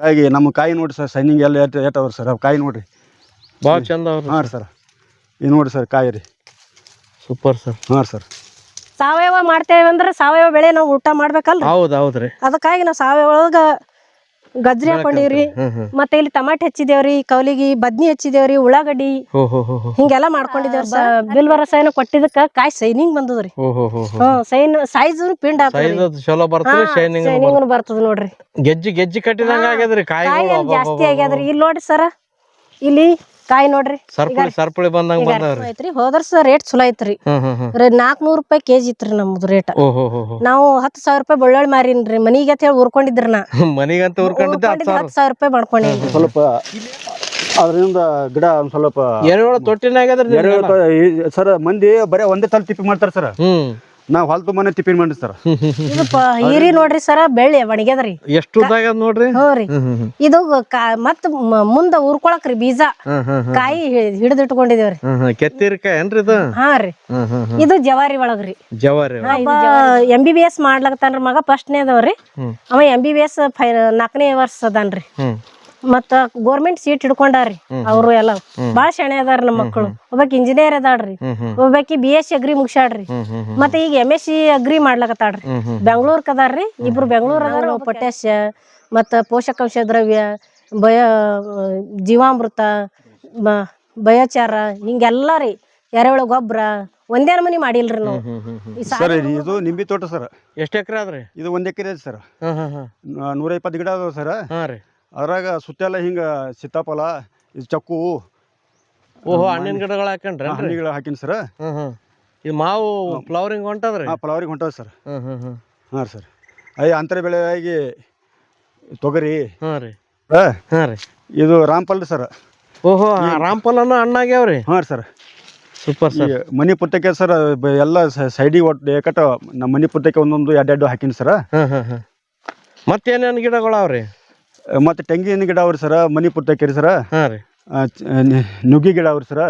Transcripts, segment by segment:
ಹಾಗೆ ನಮ್ಮ ಕಾಯಿ ನೋಡಿ ಸರ್ ಸೈನಿಂಗ್ ಎಲ್ಲ ಏಟ್ ಏಟವ್ರ ಸರ್ ಅವು ಕಾಯಿ ನೋಡಿರಿ. ಭಾಳ ಚಂದ ಅವ್ರಿ. ಹಾಂ ರೀ ಸರ್ ಇದು ನೋಡಿ ಸರ್ ಕಾಯಿ ರೀ. Super sir. ಹಾಂ ಸರ್. ಸಾವಯವ ಮಾಡ್ತೇವೆ ಅಂದ್ರೆ ಸಾವಯವ ಬೆಳೆ ನಾವು ಊಟ ಮಾಡ್ಬೇಕಲ್ರಿ? ಹೌದು ಹೌದ್ರಿ. ಅದಕ್ಕಾಗಿ ನಾವು ಸಾವಯವ ಒಳಗ ಗಜ್ರಿ ಹಾಕೊಂಡಿವ್ರಿ. ಮತ್ತೆ ಇಲ್ಲಿ ಟಮಾಟೆ ಹೆಚ್ಚಿದೇವ್ರಿ ಕೌಲಿಗಿ ಬದ್ನಿ ಹೆಚ್ಚಿದೇವ್ರಿ ಉಳ್ಳಾಗಡ್ಡಿ. ಹಿಂಗೆಲ್ಲಾ ಹೋ ಹೋ ಹೋ. ಹಿಂಗೆಲ್ಲ ಮಾಡ್ಕೊಂಡಿದ್ದೇವ್ರಿ ಸರ್. ಬಿಲ್ವ ರಸಾಯನ ಕೊಟ್ಟಿದ್ದಕ್ಕ ಕಾಯಿ ಸೈನಿಂಗ್ ಬಂದದ್ರಿ. ಸೈನ್ ಸೈಜ್ ಪಿಂಡ್ ಚಲೋ ಬರ್ತದೆ ಶೈನಿಂಗ್ ಶೈನಿಂಗ್ ಬರ್ತದ. ನೋಡ್ರಿ. ಗೆಜ್ಜಿ ಗೆಜ್ಜಿ ಕಟ್ಟಿದಂಗ ಆಗ್ಯದ್ರಿ ಕಾಯಿ ಕಾಯಿಗಳು ಜಾಸ್ತಿ ಆಗ್ಯಾದ್ರಿ. ಇಲ್ಲಿ ನೋಡ್ರಿ ಸರ ಇಲ್ಲಿ ಕಾಯಿ ನೋಡ್ರಿ. ಸರ್ಪುಳಿ ಸರ್ಪುಳಿ ಬಂದಂಗ ಬಂದವ್ರಿ ಐತ್ರಿ ಹೋದರ್ಸ ರೇಟ್ ಚಲೋ ಐತ್ರಿ. ಹ್ಮ್ ನಾಲ್ಕನೂರು ರೂಪಾಯಿ ಕೆಜಿ ಇತ್ರಿ ನಮ್ದು ರೇಟ್ ನಾವು ಹತ್ತು ಸಾವಿರ ರೂಪಾಯಿ ಬೆಳ್ಳುಳ್ಳಿ ಮಾರಿನ್ರಿ. ಮನಿಗೆ ಅಂತ ಹೇಳಿ ಉರ್ಕೊಂಡಿದ್ರ ನಾ. ಮನಿಗಂತ ಅಂತ ಹತ್ತು ಸಾವಿರ ಹತ್ತು ಸಾವಿರ ರೂಪಾಯಿ ಮಾಡ್ಕೊಂಡೇನ್ರಿ ಸ್ವಲ್ಪ ಅದರಿಂದ ಗಿಡ ಒಂದ್ ಸ್ವಲ್ಪ ಎರೆಹುಳ ತೊಟ್ಟಿನ ಆಗ್ಯದ್ರಿ ಎರೆ ನಿಮ್ಗೆಲ್ಲ? ಈ- ಸರ್ ಮಂದಿ ಬರೇ ಒಂದೇ ತಲೆ ತಿಪ್ಪಿ ಮಾಡ್ತಾರ ಸರ್. ಹ್ಮ್. ನಾವು ಹೊಲ್ತು ಮನೆ ಟಿಫಿನ್ ಮಾಡಿ ಸರ್ ಇದು ಪ- ಹೀರಿ ನೋಡ್ರಿ ಸರ ಬೆಳ್ಳಿ ಒಣಗ್ಯದ್ರಿ ಎಷ್ಟು ಉದ್ದಾಗ ಅದ್ ನೋಡ್ರಿ? ಹೋರಿ ರೀ. ಇದು ಕಾ- ಮತ್ತ್ ಮ- ಮುಂದ ಉರ್ಕೊಳಕ್ರಿ ಬೀಜ. ಹ್ಮ್ ಹ್ಮ್ ಹ್ಮ್ ಕಾಯಿ ಹಿಡಿದಿಟ್ಕೊಂಡಿದೇವ್ರಿ ಹ್ಮ್ ಹ್ಮ್. ಕೆತ್ತಿರಿಕಾಯಿ ಏನ್ರಿ ಇದು? ಹಾ ರೀ. ಹ್ಮ್ ಹ್ಮ್ ಹ್ಮ್. ಇದು ಜವಾರಿ ಒಳಗ್ರಿ ಜವಾರಿ ಎಂ ಬಿ ಬಿ ಎಸ್ ಮಾಡ್ಲಕತ್ತಾನ್ರಿ ಮಗ ಫಸ್ಟ್ನೇ ಅದಾವ್ರಿ ಹ್ಮ್. ಅವ ಎಂ ಬಿ ಬಿ ಎಸ್ ಫೈ ನಾಲ್ಕನೇ ವರ್ಷ ಅದಾನ್ರಿ. ಹ್ಮ್. ಮತ್ತ ಗೋರ್ಮೆಂಟ್ ಸೀಟ್ ಹಿಡ್ಕೊಂಡಾರಿ ಅವ್ರು ಎಲ್ಲ. ಬಾಳ ಶಾಣೆ ಅದಾರ ನಮ್ಮ ಮಕ್ಕಳು ಒಬ್ಬಾಕಿ ಇಂಜಿನಿಯರ್ ಅದಾಳ್ರಿ. ಒಬ್ಬಾಕಿ ಬಿ ಎಸ್ ಸಿ ಅಗ್ರಿ ಮುಗ್ಸಾಡ್ರಿ ಮತ್ತೆ ಈಗ ಎಂ ಎಸ್ ಸಿ ಅಗ್ರಿ ಮಾಡ್ಲಕತ್ತಾಳ್ರಿ ಹ್ಮ್. ಬೆಂಗಳೂರ್ಕ್ ಅದಾರ್ರಿ. ಇಬ್ರು ಬೆಂಗಳೂರು ಅದಾರ ಪೊಟ್ಯಾಶ್ಯ ಪೊಟ್ಯಾಶ ಮತ್ತ ಪೋಷಕಾಂಶ ದ್ರವ್ಯ ಬಯ ಜೀವಾಮೃತ ಬಯೋಚಾರ ಹಿಂಗೆಲ್ಲ ರೀ ಎರೆಹುಳ ಗೊಬ್ಬರ ಒಂದೇ ಮನಿ ಮಾಡಿಲ್ರಿ ನಾವು. ಸರ್ ಇದು ನಿಂಬಿ ತೋಟ ಸರ್. ಎಷ್ಟು ಎಕರೆ ಆದ್ರಿ? ಇದು ಒಂದ್ ಎಕರೆ ಸರ್. ನೂರ ಇಪ್ಪತ್ತು ಗಿಡ ಅದಾವ ಸರ್. ಹಾ ರೀ. ಅದ್ರಾಗ ಸುತ್ತೆಲ್ಲ ಹಿಂಗೆ ಸೀತಾಫಲ ಇದು ಚಕ್ಕು ಓಹೋ ಹಣ್ಣಿನ ಗಿಡಗಳು ಹಾಕೊಂಡ್ರೆ ಹಣ್ಣಿಗಳು ಹಾಕಿನಿ ಸರ್. ಇದು ಮಾವು ಫ್ಲವರಿಂಗ್ ಹೊಂಟದ್ರಿ? ಹಾಂ ಫ್ಲವರಿಂಗ್ ಹೊಂಟದ ಸರ್. ಹ್ಞೂ ಹ್ಞೂ ಹಾಂ ಸರ್. ಅಯ್ಯ ಅಂತರ ಬೆಳೆಯಾಗಿ ತೊಗರಿ ಹಾಂ ರೀ. ಹಾಂ ರೀ. ಇದು ರಾಮ್ಫಲ್ ಸರ್. ಓಹೋ ರಾಮ್ಫಲನು ಹಣ್ಣಾಗ್ಯಾವ್ರಿ ಹಾಂ ಸರ್. Super sir. ಮನಿ ಪುಟ್ಟಕ್ಕೆ ಸರ್ ಎಲ್ಲ ಸೈಡಿಗೆ ಒಟ್ಟು ಏಕಟ ನಮ್ಮ ಮನಿ ಪುಟ್ಟಕ್ಕೆ ಒಂದೊಂದು ಎರಡೆರಡು ಎರಡು ಹಾಕಿನಿ ಸರ್. ಹಾಂ ಹಾಂ ಹಾಂ ಮತ್ತೇನೇನು ಗಿಡಗಳು ಅವ್ರಿ ಮತ್ತು ತೆಂಗಿನ ಗಿಡ ಅವ್ರಿ ಸರ ಮನಿ ಪುತ್ತಕ್ಕೆ ರೀ ಸರ್? ಹಾ ರೀ. ನುಗ್ಗಿ ಗಿಡ ಅವ್ರಿ ಸರ?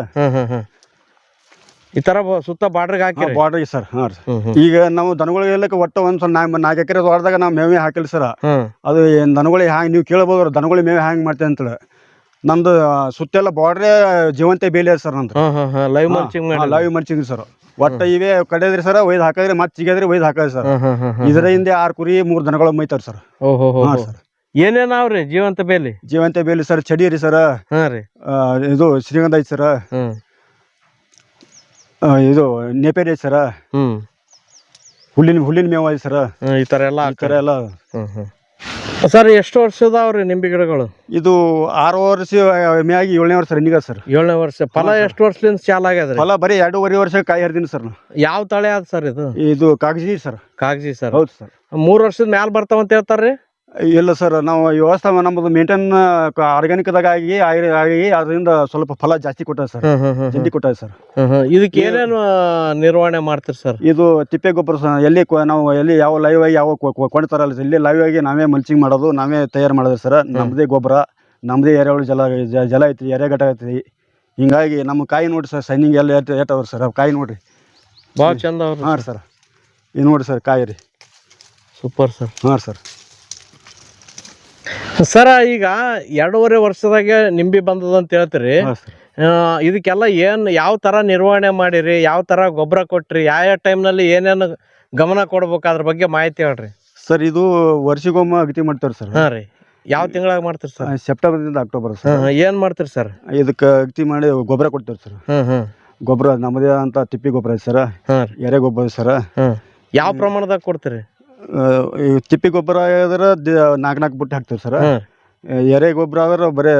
ಈ ತರ ಬ- ಸುತ್ತ ಬಾರ್ಡರ್ ಹಾಕಿ ಬಾರ್ಡ್ರಿಗೆ ಸರ್ ಹಾಂ ರೀ. ಹ್ಮ್ ಹ್ಮ್. ಈಗ ನಾವು ದನಗಳಿಗೆಲ್ಲಕ್ಕೆ ಒಟ್ಟು ಒಂದು ಸ್ವಲ್ಪ ನಾಲ್ಕು ನಾಲ್ಕು ಎಕರೆ ಹೊಡೆದಾಗ ನಾವು ಮೇವೆ ಹಾಕಿಲ್ಲ ಸರ್. ಅದು ಏನ್ ದನಗಳಿಗೆ ಹ್ಯಾಂಗೆ ನೀವು ಕೇಳ್ಬೋದು ದನಗಳಿಗೆ ಮೇವೆ ಹ್ಯಾಂಗೆ ಮಾಡ್ತೇವೆ ಅಂತೇಳಿ. ನಮ್ದು ಆ, ಸುತ್ತೆಲ್ಲ ಬಾರ್ಡ್ರೇ ಜೀವಂತ ಬೇಲಿ ಅದ ಸರ್ ನಂದು. ಲೈವ್ ಮಲ್ಚಿಂಗ್ ಮಾಡಿ. Live mulching sir. ಒಟ್ಟ ಇವೇ ಕಡೆದ್ರಿ ಸರ್ ಒಯ್ದು ಹಾಕಿದ್ರೆ ಮತ್ತೆ ಸಿಗದ್ರಿ ಒಯ್ದು ಹಾಕಿದ್ರಿ ಸರ್. ಇದರ ಹಿಂದೆ ಆರು ಕುರಿ ಮೂರು ದನಗಳು ಮೈತಾರ ಸರ್. ಓಹೋ ಹೋ ಹಾಂ ಹೋ. ಸರ್. ಏನೇನ್ ಅವ್ರಿ ಜೀವಂತ ಬೇಲಿ? ಜೀವಂತ ಬೇಲಿ ಸರ್ ಚಡಿ ರೀ ಸರ್. ಹಾ ರೀ. ಇದು ಶ್ರೀಗಂಧ ಐತಿ ಸರ್. ಹ್ಮ್ ಇದು ನೇಪೇರಿ ಐತಿ ಸರ್. ಹ್ಮ್. ಹುಲ್ಲಿನ ಹುಲ್ಲಿನ ಮೇವು ಐತಿ ಸರ್. ಹ್ಮ್, ಈ ತರ ಎಲ್ಲ ಈ ಥರ ಎಲ್ಲ. ಹ್ಮ್ ಹ್ಮ್. ಸರ್ ಎಷ್ಟು ವರ್ಷದವ್ರಿ ನಿಂಬೆ ಗಿಡಗಳು? ಇದು ಆರು ವರ್ಷ ಮ್ಯಾಗಿ ಏಳನೇ ವರ್ಷ ರನ್ನಿಂಗ್ ಸರ್. ಏಳನೇ ವರ್ಷ. ಫಲ ಎಷ್ಟು ವರ್ಷದಿಂದ ಚಾಲ ಆಗ್ಯದ್ರಿ? ಫಲ ಬರೀ ಎರಡೂವರೆ ವರ್ಷ ಕಾಯಿ ಹರಿದಿನಿ ಸರ್. ನಾನು ಯಾವ ತಳಿ ಅದ ಸರ್ ಇದು? ಇದು ಕಾಗಜಿ ಸರ್. ಕಾಗಜಿ ಸರ್. ಹೌದು ಸರ್. ಮೂರ್ ವರ್ಷದ ಮ್ಯಾಲ ಬರ್ತಾವಂತ ಹೇಳ್ತಾರ್ರಿ? ಇಲ್ಲ ಸರ್ ನಾವು ವ್ಯವಸ್ಥೆ ನಮ್ಮದು ಮೇಂಟೈನ್ ಆರ್ಗ್ಯಾನಿಕ್ದಾಗ ಆಗಿ ಆಗಿ ಆಗಿ ಅದರಿಂದ ಸ್ವಲ್ಪ ಫಲ ಜಾಸ್ತಿ ಕೊಟ್ಟದ ಸರ್ ಜಲ್ದಿ ಕೊಟ್ಟದ ಸರ್. ಇದಕ್ಕೆ ಏನೇನು ನಿರ್ವಹಣೆ ಮಾಡ್ತೀರಿ ಸರ್ ಇದು ತಿಪ್ಪೆ ಗೊಬ್ಬರ ಸ- ಎಲ್ಲಿ ನಾವು ಎಲ್ಲಿ ಯಾವ ಲೈವ್ ಆಗಿ ಯಾವ ಕೊಡ್ತಾರಲ್ಲ ಇಲ್ಲಿ ಲೈವ್ ಆಗಿ ನಾವೇ ಮಲ್ಚಿಂಗ್ ಮಾಡೋದು ನಾವೇ ತಯಾರು ಮಾಡೋದು ಸರ್ ನಮ್ಮದೇ ಗೊಬ್ಬರ ನಮ್ಮದೇ ಎರೆಹುಳು ಜಲ ಜಲ ಐತಿ ಎರೆಗಟ್ಟ ಐತಿ ಹಿಂಗಾಗಿ ನಮ್ಮ ಕಾಯಿ ನೋಡಿ ಸರ್ ಸೈನಿಂಗ್ ಎಲ್ಲ ಏಟ್ ಏಟವ್ರಿ ಸರ್ ಕಾಯಿ ನೋಡಿರಿ. ಭಾಳ ಚಂದ ಹಾಂ ಹಾಂ ಸರ್ ಇದು ನೋಡಿ ಸರ್ ಕಾಯಿ ರೀ. ಸೂಪರ್ ಸರ್ ಹಾಂ ಸರ್ ಸರ ಈಗ ಎರಡೂವರೆ ವರ್ಷದಾಗೆ ನಿಂಬಿ ಬಂದದ ಅಂತ ಹೇಳ್ತೀರಿ. ಇದಕ್ಕೆಲ್ಲ ಏನ್ ಯಾವ ತರ ನಿರ್ವಹಣೆ ಮಾಡಿರಿ ಯಾವ ತರ ಗೊಬ್ಬರ ಕೊಟ್ರಿ ಯಾವ ಯಾವ ಟೈಮ್ನಲ್ಲಿ ಏನೇನು ಗಮನ ಕೊಡ್ಬೇಕು ಅದ್ರ ಬಗ್ಗೆ ಮಾಹಿತಿ ಹೇಳ್ರಿ. ಸರ್ ಇದು ವರ್ಷಿಗೊಮ್ಮೆ ಅಗತಿ ಮಾಡ್ತಾರೆ ಸರ್. ಹಾ ರೀ. ಯಾವ ತಿಂಗಳಾಗ ಮಾಡ್ತೀರಿ ಸರ್? ಸೆಪ್ಟೆಂಬರ್ದಿಂದ October sir. ಏನ್ ಮಾಡ್ತೀರಿ ಸರ್? ಇದಕ್ಕೆ ಅಗತಿ ಮಾಡಿ ಗೊಬ್ಬರ ಕೊಡ್ತೀವಿ ಸರ್. ಹ್ಮ್ ಹ್ಮ್ ಗೊಬ್ಬರ ನಮ್ಮದೇ ಅಂತ ತಿಪ್ಪಿ ಗೊಬ್ಬರ ಐತೆ ಸರ್. ಎರೆ ಗೊಬ್ಬರ ಸರ್. ಯಾವ ಪ್ರಮಾಣದಾಗ ಕೊಡ್ತೀರಿ? ಈ ತಿಪ್ಪಿ ಗೊಬ್ಬರ ಆದ್ರೆ ನಾಲ್ಕು ನಾಲ್ಕು ಬುಟ್ಟಿ ಹಾಕ್ತೇವೆ ಸರ್. ಎರೆ ಗೊಬ್ಬರ ಆದ್ರೆ ಬರೀ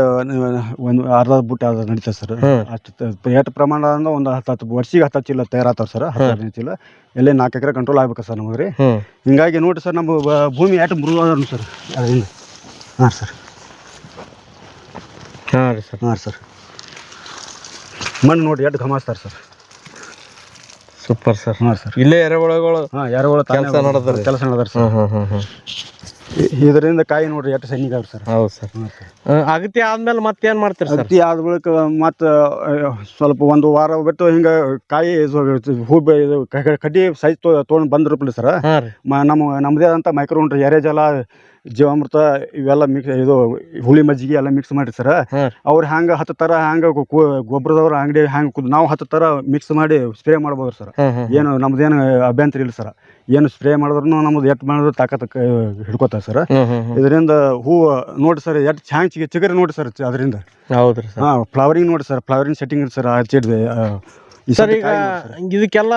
ಒಂದು ಅರ್ಧ ಬುಟ್ಟಿ ಆದ್ರೆ ನಡೀತದೆ ಸರ್. ಅಷ್ಟು ಎಷ್ಟು ಪ್ರಮಾಣ ಅಂದ್ರೆ ಒಂದು ಹತ್ತು ಹತ್ತು ವರ್ಷಿಗೆ ಹತ್ತು ಹತ್ತು ಚೀಲ ತಯಾರಾಗ್ತಾವೆ ಸರ್ ಹತ್ತು ಹದಿನೈದು ಚೀಲ. ಎಲ್ಲೇ ನಾಲ್ಕು ಎಕರೆ ಕಂಟ್ರೋಲ್ ಆಗ್ಬೇಕು ಸರ್ ನಮಗೆ ರೀ. ಹಿಂಗಾಗಿ ನೋಡಿ ಸರ್ ನಮ್ಮ ಭೂಮಿ ಎಷ್ಟು ಮೃದು ಸರ್? ಅದರಿಂದ ಹಾಂ ಸರ್. ಹಾಂ ರೀ ಸರ್. ಹಾಂ ಸರ್. ಮಣ್ಣು ನೋಡಿ ಎಷ್ಟು ಘಮಾಸ್ತಾರೆ ಸರ್. Super sir. ಹಾಂ ಸರ್. ಇಲ್ಲೇ ಎರೆಹುಳಗಳು ಹಾಂ ಯಾರುಗಳು ಕೆಲ್ಸ ನಡೆದದ್ರಿ. ಕೆಲಸ ನಡೆದಾರೆ ಸರ್. ಇದರಿಂದ ಕಾಯಿ ನೋಡ್ರಿ ಎಷ್ಟು ಸೈನಿಕ ಸರ್. ಹೌದು ಸರ್. ಅಗತ್ಯ ಆದ್ಮೇಲೆ ಮತ್ತೇನ್ ಮಾಡ್ತೀರಿ ಸರ್? ಅಗತಿ ಆದ ಬಳಿಕ ಮತ್ತು ಸ್ವಲ್ಪ ಒಂದು ವಾರ ಬಿಟ್ಟು ಹಿಂಗೆ ಕಾಯಿ ಹೂ ಇದು ಕಡ್ಡಿ ಸೈಜ್ ತೊಗೊಂಡು ಬಂದ್ರಪ್ಪ ಸರ್. ನಮ್ ನಮ್ದೇ ಮ ನಮ್ಮ ನಮ್ಮದೇ ಆದಂಥ ಮೈಕ್ರೋನ್ ಎರೆ ಜಲ ಜೀವಾಮೃತ ಇವೆಲ್ಲ ಮಿಕ್ಸ್ ಇದು ಹುಳಿ ಮಜ್ಜಿಗೆ ಎಲ್ಲ ಮಿಕ್ಸ್ ಮಾಡಿ ಸರ್ ಅವ್ರು ಹ್ಯಾಂಗ ಹತ್ತು ತರ ಹ್ಯಾಂಗ ಗೊಬ್ಬರದವ್ರ ಅಂಗಡಿ ಹ್ಯಾಂಗ ನಾವು ಹತ್ತು ತರ ಮಿಕ್ಸ್ ಮಾಡಿ ಸ್ಪ್ರೇ ಮಾಡ್ಬೋದು ಸರ್ ಏನು ನಮ್ದೇನು ಅಭ್ಯಂತರ ಇಲ್ಲ ಸರ್ ಏನು ಸ್ಪ್ರೇ ಮಾಡಿದ್ರು ನಮ್ದು ಎಟ್ ಮಾಡಿದ್ರು ತಾಕತ್ ಹಿಡ್ಕೋತಾರೆ ಸರ್ ಇದರಿಂದ ಹೂವು ನೋಡಿ ಸರ್ ಎಟ್ ಹ್ಯಾಂಗ್ ಚಿಗ ಚಿಗರಿ ನೋಡಿ ಸರ್ ಅದರಿಂದ. ಹೌದ್ರಿ ಹಾಂ ಫ್ಲವರಿಂಗ್ ನೋಡಿ ಸರ್ ಫ್ಲವರಿಂಗ್ ಸೆಟ್ಟಿಂಗ್ ಸರ್ ಹಚ್ಚಿಡ್ದೆ ಸರ್ ಈಗ ಇದಕ್ಕೆಲ್ಲ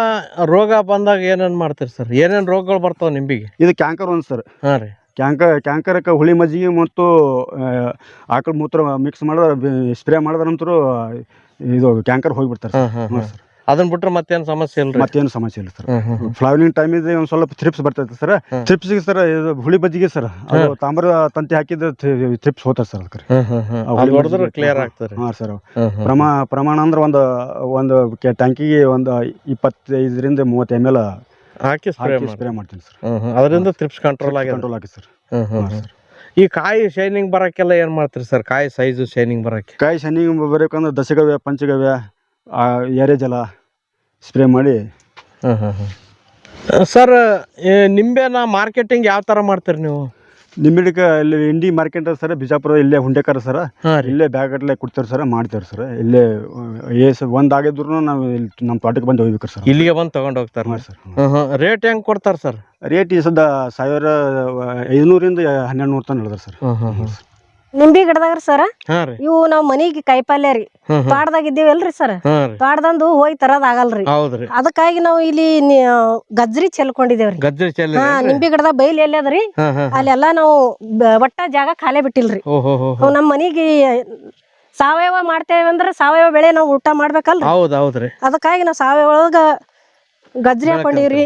ರೋಗ ಬಂದಾಗ ಏನೇನು ಮಾಡ್ತೀರಿ ಸರ್ ಏನೇನು ರೋಗಗಳು ಬರ್ತಾವೆ ನಿಂಬಿಗೆ? ಇದು ಕ್ಯಾಂಕರ್ ಒಂದು ಸರ್ ಹಾಂ ರೀ. ಕ್ಯಾಂಕರ್ ಕ್ಯಾಂಕರಕ್ಕೆ ಹುಳಿ ಮಜ್ಜಿಗೆ ಮತ್ತು ಆಕಳ ಮೂತ್ರ ಮಿಕ್ಸ್ ಮಾಡಿದ್ರೆ ಸ್ಪ್ರೇ ಮಾಡಿದ ನಂತರ ಇದು ಕ್ಯಾಂಕರ್ ಹೋಗಿಬಿಡ್ತಾರೆ ಸರ್. ಅದನ್ನ ಬಿಟ್ರೆ ಮತ್ತೇನು ಸಮಸ್ಯೆ ಇಲ್ಲ ಮತ್ತೇನು ಸಮಸ್ಯೆ ಇಲ್ಲ ಸರ್. ಫ್ಲಾವಿಂಗ್. ಟೈಮ್ ಇದೆ ಒಂದು ಸ್ವಲ್ಪ ಥ್ರಿಪ್ಸ್ ಬರ್ತೈತೆ ಸರ್. ಥ್ರಿಪ್ಸ್ಗೆ ಸರ್ ಇದು ಹುಳಿ ಬಜ್ಜಿಗೆ ಸರ್. ಅದು ತಾಮ್ರ ತಂತಿ ಹಾಕಿದ್ರೆ ಥ್ರಿಪ್ಸ್ ಹೋಗ್ತಾರೆ ಸರ್ ಅದಕ್ಕೆ ಕ್ಲಿಯರ್ ಆಗ್ತಾರೆ ಹಾಂ ಸರ್. ಪ್ರಮಾಣ. ಪ್ರಮಾ ಪ್ರಮಾಣ ಅಂದ್ರೆ ಒಂದು ಒಂದು ಟ್ಯಾಂಕಿಗೆ ಒಂದು ಇಪ್ಪತ್ತೈದರಿಂದ ಮೂವತ್ತು ಎಂ ಎಲ್ ಹಾಕಿ ಸ್ಪ್ರೇ ಹಾಕಿ ಸ್ಪ್ರೇ ಮಾಡ್ತೀನಿ ಸರ್. ಅದರಿಂದ ತ್ರಿಪ್ಸ್ ಕಂಟ್ರೋಲ್ ಆಗಿ ಕಂಟ್ರೋಲ್ ಆಗಿ ಸರ್. ಈ ಕಾಯಿ ಶೈನಿಂಗ್ ಬರೋಕ್ಕೆಲ್ಲ ಏನು ಮಾಡ್ತೀರಿ ಸರ್? ಕಾಯಿ ಸೈಜು ಶೈನಿಂಗ್ ಬರಕ್ಕೆ? ಕಾಯಿ ಶೈನಿಂಗ್ ಬರಬೇಕಂದ್ರೆ ದಶಗವ್ಯ ಪಂಚಗವ್ಯ ಆ, ಎರೆಜಲ ಸ್ಪ್ರೇ ಮಾಡಿ. ಸರ್ ನಿಂಬೆನ ಮಾರ್ಕೆಟಿಂಗ್ ಯಾವ ತರ ಮಾಡ್ತೀರಿ ನೀವು? ನಿಮ್ಮಿಡಕ್ಕೆ ಇಲ್ಲಿ ಇಂಡಿ ಮಾರ್ಕೆಟ್ ಸರ್ ಬಿಜಾಪುರ ಇಲ್ಲೇ ಹುಂಡೆಕಾರ ಸರ್. ಇಲ್ಲೇ ಬ್ಯಾಗ್ ಗಟ್ಟಲೆ ಕೊಡ್ತಾರೆ ಸರ್ ಮಾಡ್ತಾರೆ ಸರ್. ಇಲ್ಲೇ ಏಸ್ ಒಂದು ಆಗಿದ್ರು ನಾವು ಇಲ್ಲಿ ನಮ್ಮ ತೋಟಕ್ಕೆ ಬಂದು ಹೋಗ್ಬೇಕು ಸರ್. ಇಲ್ಲಿಗೆ ಬಂದು ತಗೊಂಡ್ ಹೋಗ್ತಾರೆ ಸರ್. ರೇಟ್ ಹೆಂಗ್ ಕೊಡ್ತಾರ ಸರ್? ರೇಟ್ ಈ ಸದ್ದ ಸಾವಿರ ಐದುನೂರಿಂದ ಹನ್ನೆರಡು ನೂರು ತನಕ ಹೇಳಿದ್ರೆ ಸರ್. ನಿಂಬಿ ಗಿಡದಾಗ್ರಿ ಸರ್ ಇವು ನಾವ್ ಮನಿಗೆ ಕಾಯಿಪಲ್ಯ ರೀ. ತೋಟದಾಗ ಇದ್ದೀವಲ್ರಿ ಸರ್ ತೋಟದಂದು ಹೋಗಿ ತರದ್ ಆಗಲ್ರಿ ಅದಕ್ಕಾಗಿ ನಾವು ಇಲ್ಲಿ ಗಜ್ರಿ ಚೆಲ್ಕೊಂಡಿದೇವ್ರಿ ಹಾ ನಿಂಬಿ ಗಿಡದಾಗ ಬೈಲ್ ಎಲ್ಲಿ ಅದ್ರಿ ಅಲ್ಲೆಲ್ಲ ನಾವು ಒಟ್ಟ ಜಾಗ ಖಾಲಿ ಬಿಟ್ಟಿಲ್ರಿ ನಮ್ ಮನಿಗೆ ಸಾವಯವ ಮಾಡ್ತೇವೆ ಅಂದ್ರೆ ಸಾವಯವ ಬೆಳೆ ನಾವು ಊಟ ಮಾಡ್ಬೇಕಲ್ರಿ. ಅದಕ್ಕಾಗಿ ನಾವು ಸಾವಯವ ಒಳಗ ಗಜ್ರಿ ಹಾಕೊಂಡಿವ್ರಿ.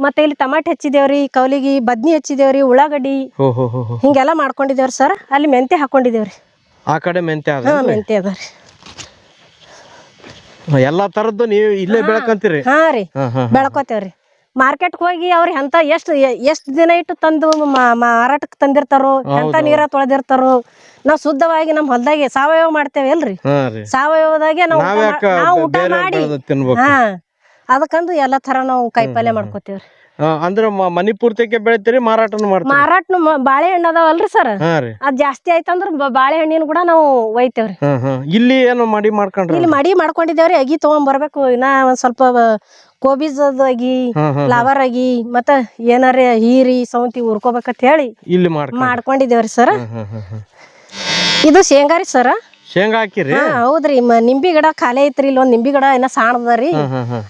ಮತ್ತೆ ಇಲ್ಲಿ ಟಮಾಟ ಹಚ್ಚಿದೇವ್ರಿ ಕೌಲಿಗಿ ಬದ್ನಿ ಹಚ್ಚಿದೇವ್ರಿ ಉಳ್ಳಾಗಡ್ಡಿ. ಹೋ ಹೋ ಹೋ ಹೋ. ಹಿಂಗೆಲ್ಲ ಮಾಡ್ಕೊಂಡಿದೇವ್ರಿ ಸರ್. ಅಲ್ಲಿ ಮೆಂತೆ ಹಾಕೊಂಡಿದೇವ್ರಿ. ಆ ಕಡೆ ಮೆಂತೆ ಅದ ಹಾ ಮೆಂತೆ ಅದಾರಿ ಎಲ್ಲಾ ತರದ್ದು ನೀವು ಇಲ್ಲೇ ಬೆಳಕಂತೀರಿ ಹಾ ರೀ. ಹಾ ಹಾ ಬೆಳ್ಕೊತೇವ್ರಿ. ಮಾರ್ಕೆಟ್ಗೆ ಹೋಗಿ ಅವ್ರಿ ಎಂತ ಎಷ್ಟು ಎಷ್ಟು ದಿನ ಇಟ್ಟು ತಂದು ಮಾ- ಮಾರಾಟಕ್ಕೆ ತಂದಿರ್ತಾರೋ ಎಂತ ನೀರ ತೊಳೆದಿರ್ತಾರೋ ನಾವ್ ಶುದ್ಧವಾಗಿ ನಮ್ ಹೊಲದಾಗೆ ಸಾವಯವ ಮಾಡ್ತೇವೆ ಅಲ್ರಿ. ಹಾ ರೀ. ಸಾವಯವದಾಗೆ ನಾವು ಊಟ ನಾವ್ ಮಾ- ಯಾಕ ನಾವು ಊಟ ಬೇರೆ ಮಾಡಿ. ತಿನ್ಬೇಕು? ಹಾ. ಅದಕ್ಕಂದು ಎಲ್ಲಾ ತರ ನಾವು ಕಾಯಿಪಲ್ಯ ಮಾಡ್ಕೋತೇವ್ರಿ. ಅಂದ್ರ ಮನಿ ಪೂರ್ತಿಗೆ ಬೆಳಿತೀರಿ ಮಾರಾಟನು ಮಾಡ್ತೀರಿ? ಮಾರಾಟನು ಬಾಳೆಹಣ್ಣು ಅದಾವಲ್ರಿ ಸರ್. ಅದ್ ಜಾಸ್ತಿ ಆಯ್ತಂದ್ರ ಬಾಳೆಹಣ್ಣಿನ ಕೂಡ ನಾವು ಒಯ್ತೇವ್ರಿ. ಇಲ್ಲಿ ಏನು ಮಡಿ ಮಾಡ್ಕೊಂಡ್ರಿ? ಇಲ್ಲಿ ಮಡಿ ಮಾಡ್ಕೊಂಡಿದ್ದೇವ್ರಿ ಅಗಿ ತಗೊಂಡ್ ಬರ್ಬೇಕು ಇನ್ನ ಒಂದ್ ಸ್ವಲ್ಪ ಕೋಬೀಜದ ಅಗಿ ಫ್ಲವರ್ ಅಗಿ ಮತ್ತ ಏನಾರ ಹೀರಿ ಸೌಂತಿ ಉರ್ಕೋಬೇಕಂತ ಹೇಳಿ ಇಲ್ಲಿ ಮಾಡ್ಕೊಂಡಿದೇವ್ರಿ ಮಾಡ್ಕೊಂಡಿದ್ದೇವ್ರಿ ಸರ್. ಇದು ಶೇಂಗಾರಿ ಸರ್. ಶೇಂಗಾ ಹಾಕಿರಿ? ಹಾ ಹೌದ್ರಿ. ಮ- ನಿಂಬಿ ಗಿಡ ಖಾಲಿ ಐತ್ರಿ ಇಲ್ಲೊಂದ್ ನಿಂಬಿ ಗಿಡ ಏನ ಸಾಣದರಿ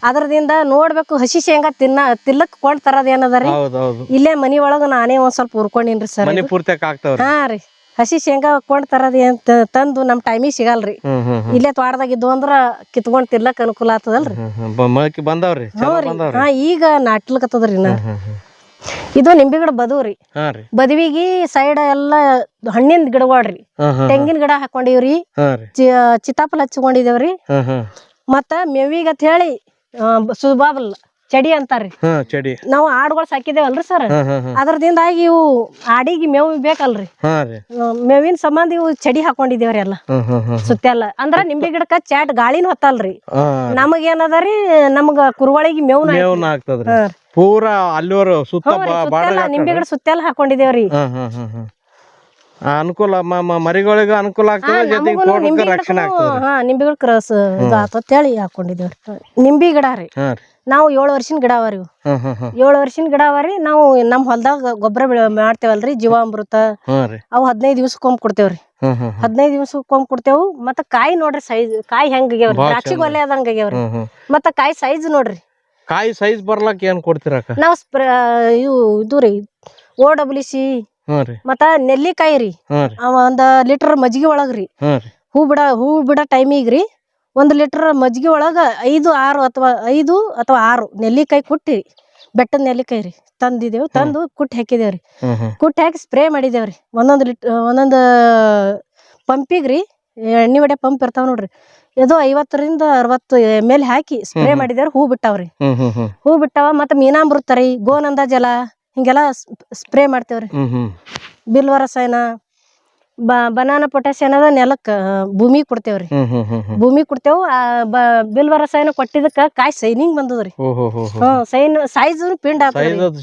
ಅದ್ರದಿಂದ ನೋಡ್ಬೇಕು ಹಸಿ ಶೇಂಗಾ ತಿನ್ನ ತಿಲ್ಲಕ್ ಕೊಂಡ್ ತರದ್ ಏನದರಿ ಹೌದ್ ಹೌದು. ಇಲ್ಲೇ ಮನಿ ಒಳಗ ನಾನೇ ಒಂದ್ ಸ್ವಲ್ಪ ಉರ್ಕೊಂಡಿನ್ರಿ ಸರ್ ಮನಿ ಆಗ್ತಾವ್ರಿ ಹಾ ರೀ. ಹಸಿ ಶೇಂಗಾ ಕೊಂಡ್ ತರದ್ ಏನ್ ತ- ತಂದು ನಮ್ ಟೈಮಿಗೆ ಸಿಗಲ್ರಿ. ಹ್ಮ್ ಹ್ಮ್ ಹ್ಮ್. ಇಲ್ಲೇ ತೋಟದಾಗ ಇದ್ವು ಅಂದ್ರ ಕಿತ್ಕೊಂಡ್ ತಿಲ್ಲಕ್ ಅನುಕೂಲ ಆಗ್ತದಲ್ರಿ. ಹ್ಮ್ ಹ್ಮ್ ಮೊಳಕೆ ಬಂದಾವ್ರಿ? ಚಲೋ ಹ್ಞೂ ರೀ. ಬಂದಾವ್ರಿ? ಹಾ ಈಗ ನಾಟ್ಲಕತ್ತದ್ರಿ ನಾ ಹ್ಮ್ ಹ್ಮ್. ಇದು ನಿಂಬೆ ಗಿಡ ಬದುವ್ರಿ. ಹಾ ರೀ. ಬದವಿಗಿ ಸೈಡ್ ಎಲ್ಲ ಹಣ್ಣಿನ ಗಿಡಗಳ್ರಿ. ಹಾ ಹಾ ತೆಂಗಿನ ಗಿಡ ಹಾಕೊಂಡಿವ್ರಿ. ಹಾ ರೀ. ಚಿ ಚಿತ್ತಾಪಲ್ ಹಚ್ಕೊಂಡಿದೇವ್ರಿ. ಹಾ ಹಾ. ಮತ್ತ ಮೇವಿಗ್ ಅಂತ ಹೇಳಿ ಆ, ಬ- ಸುಬಾಬಲ್ ಚಡಿ ಅಂತಾರ್ರಿ. ಹಾ ಚಡಿ. ನಾವು ಆಡುಗಳು ಸಾಕಿದೇವಲ್ರಿ ಸರ್. ಹಾ ಹಾ ಹಾ. ಅದ್ರದಿಂದಾಗಿ ಇವು ಆಡಿಗೆ ಮೇವು ಬೇಕಲ್ರಿ. ಹಾ ರೀ. ಆ, ಮೇವಿನ ಸಂಬಂಧ ಇವು ಚಡಿ ಹಾಕೊಂಡಿದೇವ್ರಿ ಎಲ್ಲ. ಸುತ್ತೆಲ್ಲ. ಅಂದ್ರ ನಿಂಬೆ ಗಿಡಕ್ಕ ಚಾಟ್ ಗಾಳಿನ ಹೊತ್ತಲ್ರಿ. ಹಾ. ರೀ ನಮಗ ಕುರುವಳಿಗೆ ಮೇವ್ನ ಮೇವ್ನ ಆಗ್ತದ್ರಿ. ಪೂರಾ ಅಲ್ಲಿವರು ಸುತ್ತ ಬಾ- ಸುತ್ತೆಲ್ಲ ಬಾರ್ಡರ್ ನಿಂಬೆ ಗಿಡ ಸುತ್ತೆಲ್ಲ ಹಾಕೊಂಡಿದೇವ್ರಿ ಹಾ ಹಾ ಹಾ ಹಾ ಆ, ಅನುಕೂಲ ಮರಿಗಳಿಗೆ ಅನುಕೂಲ ಆಗ್ತದೆ ಜೊತೆಗೆ ನಮಗೂನು ತೋಟಕ್ಕೆ ರಕ್ಷಣೆ ಗಿಡಕ್ಕೂ ಆಗ್ತದೆ ಹಾ ನಿಂಬೆ ಗಿಡ ಕ್ರಾಸ್ ಇದು ಆತತ್ ಹೇಳಿ ಹಾಕೊಂಡಿದೇವ್ರಿ ನಿಂಬಿ ಗಿಡ ರೀ. ನಾವು ಏಳು ವರ್ಷಿನ ಗಿಡ ಅವರಿ ರೀ ಹಾ ಹಾ ಹಾ ಏಳು ವರ್ಷಿನ ಗಿಡ ಅವರಿ ನಾವು ನಮ್ಮ ಹೊಲದಾಗ ಗೊಬ್ಬರ ಬೆಳೆ ಮಾಡ್ತೇವಲ್ರಿ ಜೀವಾಮೃತ. ಅವು ಹದಿನೈದು ದಿವಸಕ್ಕೊಮ್ಮೆ ಕೊಡ್ತೇವ್ರಿ. ಹ್ಮ್ ದಿವಸ ಕೊಂಬ್ ಹದಿನೈದು ದಿವಸಕ್ಕೊಮ್ಮೆ ಕೊಡ್ತೇವು. ಮತ್ತ ಕಾಯಿ ನೋಡ್ರಿ ಸೈಜ್ ಕಾಯಿ ಹೆಂಗ್ ದ್ರಾಕ್ಷಿ. ಒಲೆ ಆದಂಗ ಆಗ್ಯಾವ್ರಿ. ಮತ್ತ ಕಾಯಿ ಸೈಜ್ ನೋಡ್ರಿ. ಕಾಯಿ ಸೈಜ್ ಬರ್ಲಕ್ ಏನ್ ಕೊಡ್ತೀರಕ್ಕ ನಾವ್ ಸ್ಪ್ರ ಇವು ಇದು ರೀ ಓ ಡಬ್ಲ್ಯೂ ಸಿ ಹ್ಞೂ ರೀ. ಮತ್ತ ನೆಲ್ಲಿಕಾಯಿ ರೀ. ಹ್ಞೂ ರೀ. ಅವ ಒಂದ್ ಲೀಟರ್ ಮಜ್ಜಿಗೆ ಒಳಗ್ರಿ ಹ್ಞೂ ರೀ. ಹೂ ಬಿಡ ಹೂ ಬಿಡ ಟೈಮಿಗ್ ರೀ. ಒಂದ್ ಲೀಟರ್ ಮಜ್ಜಿಗೆ ಒಳಗ ಐದು ಆರು ಅಥವಾ ಐದು ಅಥವಾ ಆರು ನೆಲ್ಲಿಕಾಯಿ ಕುಟ್ಟಿ ಬೆಟ್ಟದ ನೆಲ್ಲಿಕಾಯಿ ರೀ. ತಂದಿದೇವ್ ತಂದು ಕುಟ್ಟಿ ಹಾಕಿದೇವ್ರಿ ಹ್ಮ್ ಹ್ಮ್. ಕುಟ್ಟಿ ಹಾಕಿ ಸ್ಪ್ರೇ ಮಾಡಿದೇವ್ರಿ ಒಂದೊಂದು ಲೀಟರ್ ಒಂದೊಂದು ಪಂಪಿಗ್ರಿ ರೀ ಎಣ್ಣೆ ಹೊಡೆ ಪಂಪ್ ಇರ್ತಾವ ನೋಡ್ರಿ. ಇದು ಐವತ್ತರಿಂದ ಅರವತ್ತು ಎಂ ಎಲ್ ಹಾಕಿ ಸ್ಪ್ರೇ ಮಾಡಿದ್ರೆ ಹೂ ಬಿಟ್ಟಾವ್ರಿ. ಹೂ ಬಿಟ್ಟಾವ ಮತ್ತೆ ಮೀನಾಮೃತ ರೀ ಗೋನಂದ ಜಲ ಹಿಂಗೆಲ್ಲ ಸ್ಪ್ರೇ ಮಾಡ್ತೇವ್ರಿ ಬಿಲ್ವ ರಸಾಯನ ಬನಾನ ಪೊಟ್ಯಾಶ್ ಏನದ ನೆಲಕ್ಕ ಭೂಮಿ ಕೊಡ್ತೇವ್ರಿ. ಭೂಮಿ ಕೊಡ್ತೇವ್ ಬ- ಬಿಲ್ವ ರಸಾಯನ ಕೊಟ್ಟಿದ್ದಕ್ಕ ಕಾಯಿ ಸೈನಿಂಗ್ ಬಂದದ್ರಿ. ಹ್ಮ್ ಸೈನ್ ಸೈಜ್ ಪಿಂಡ್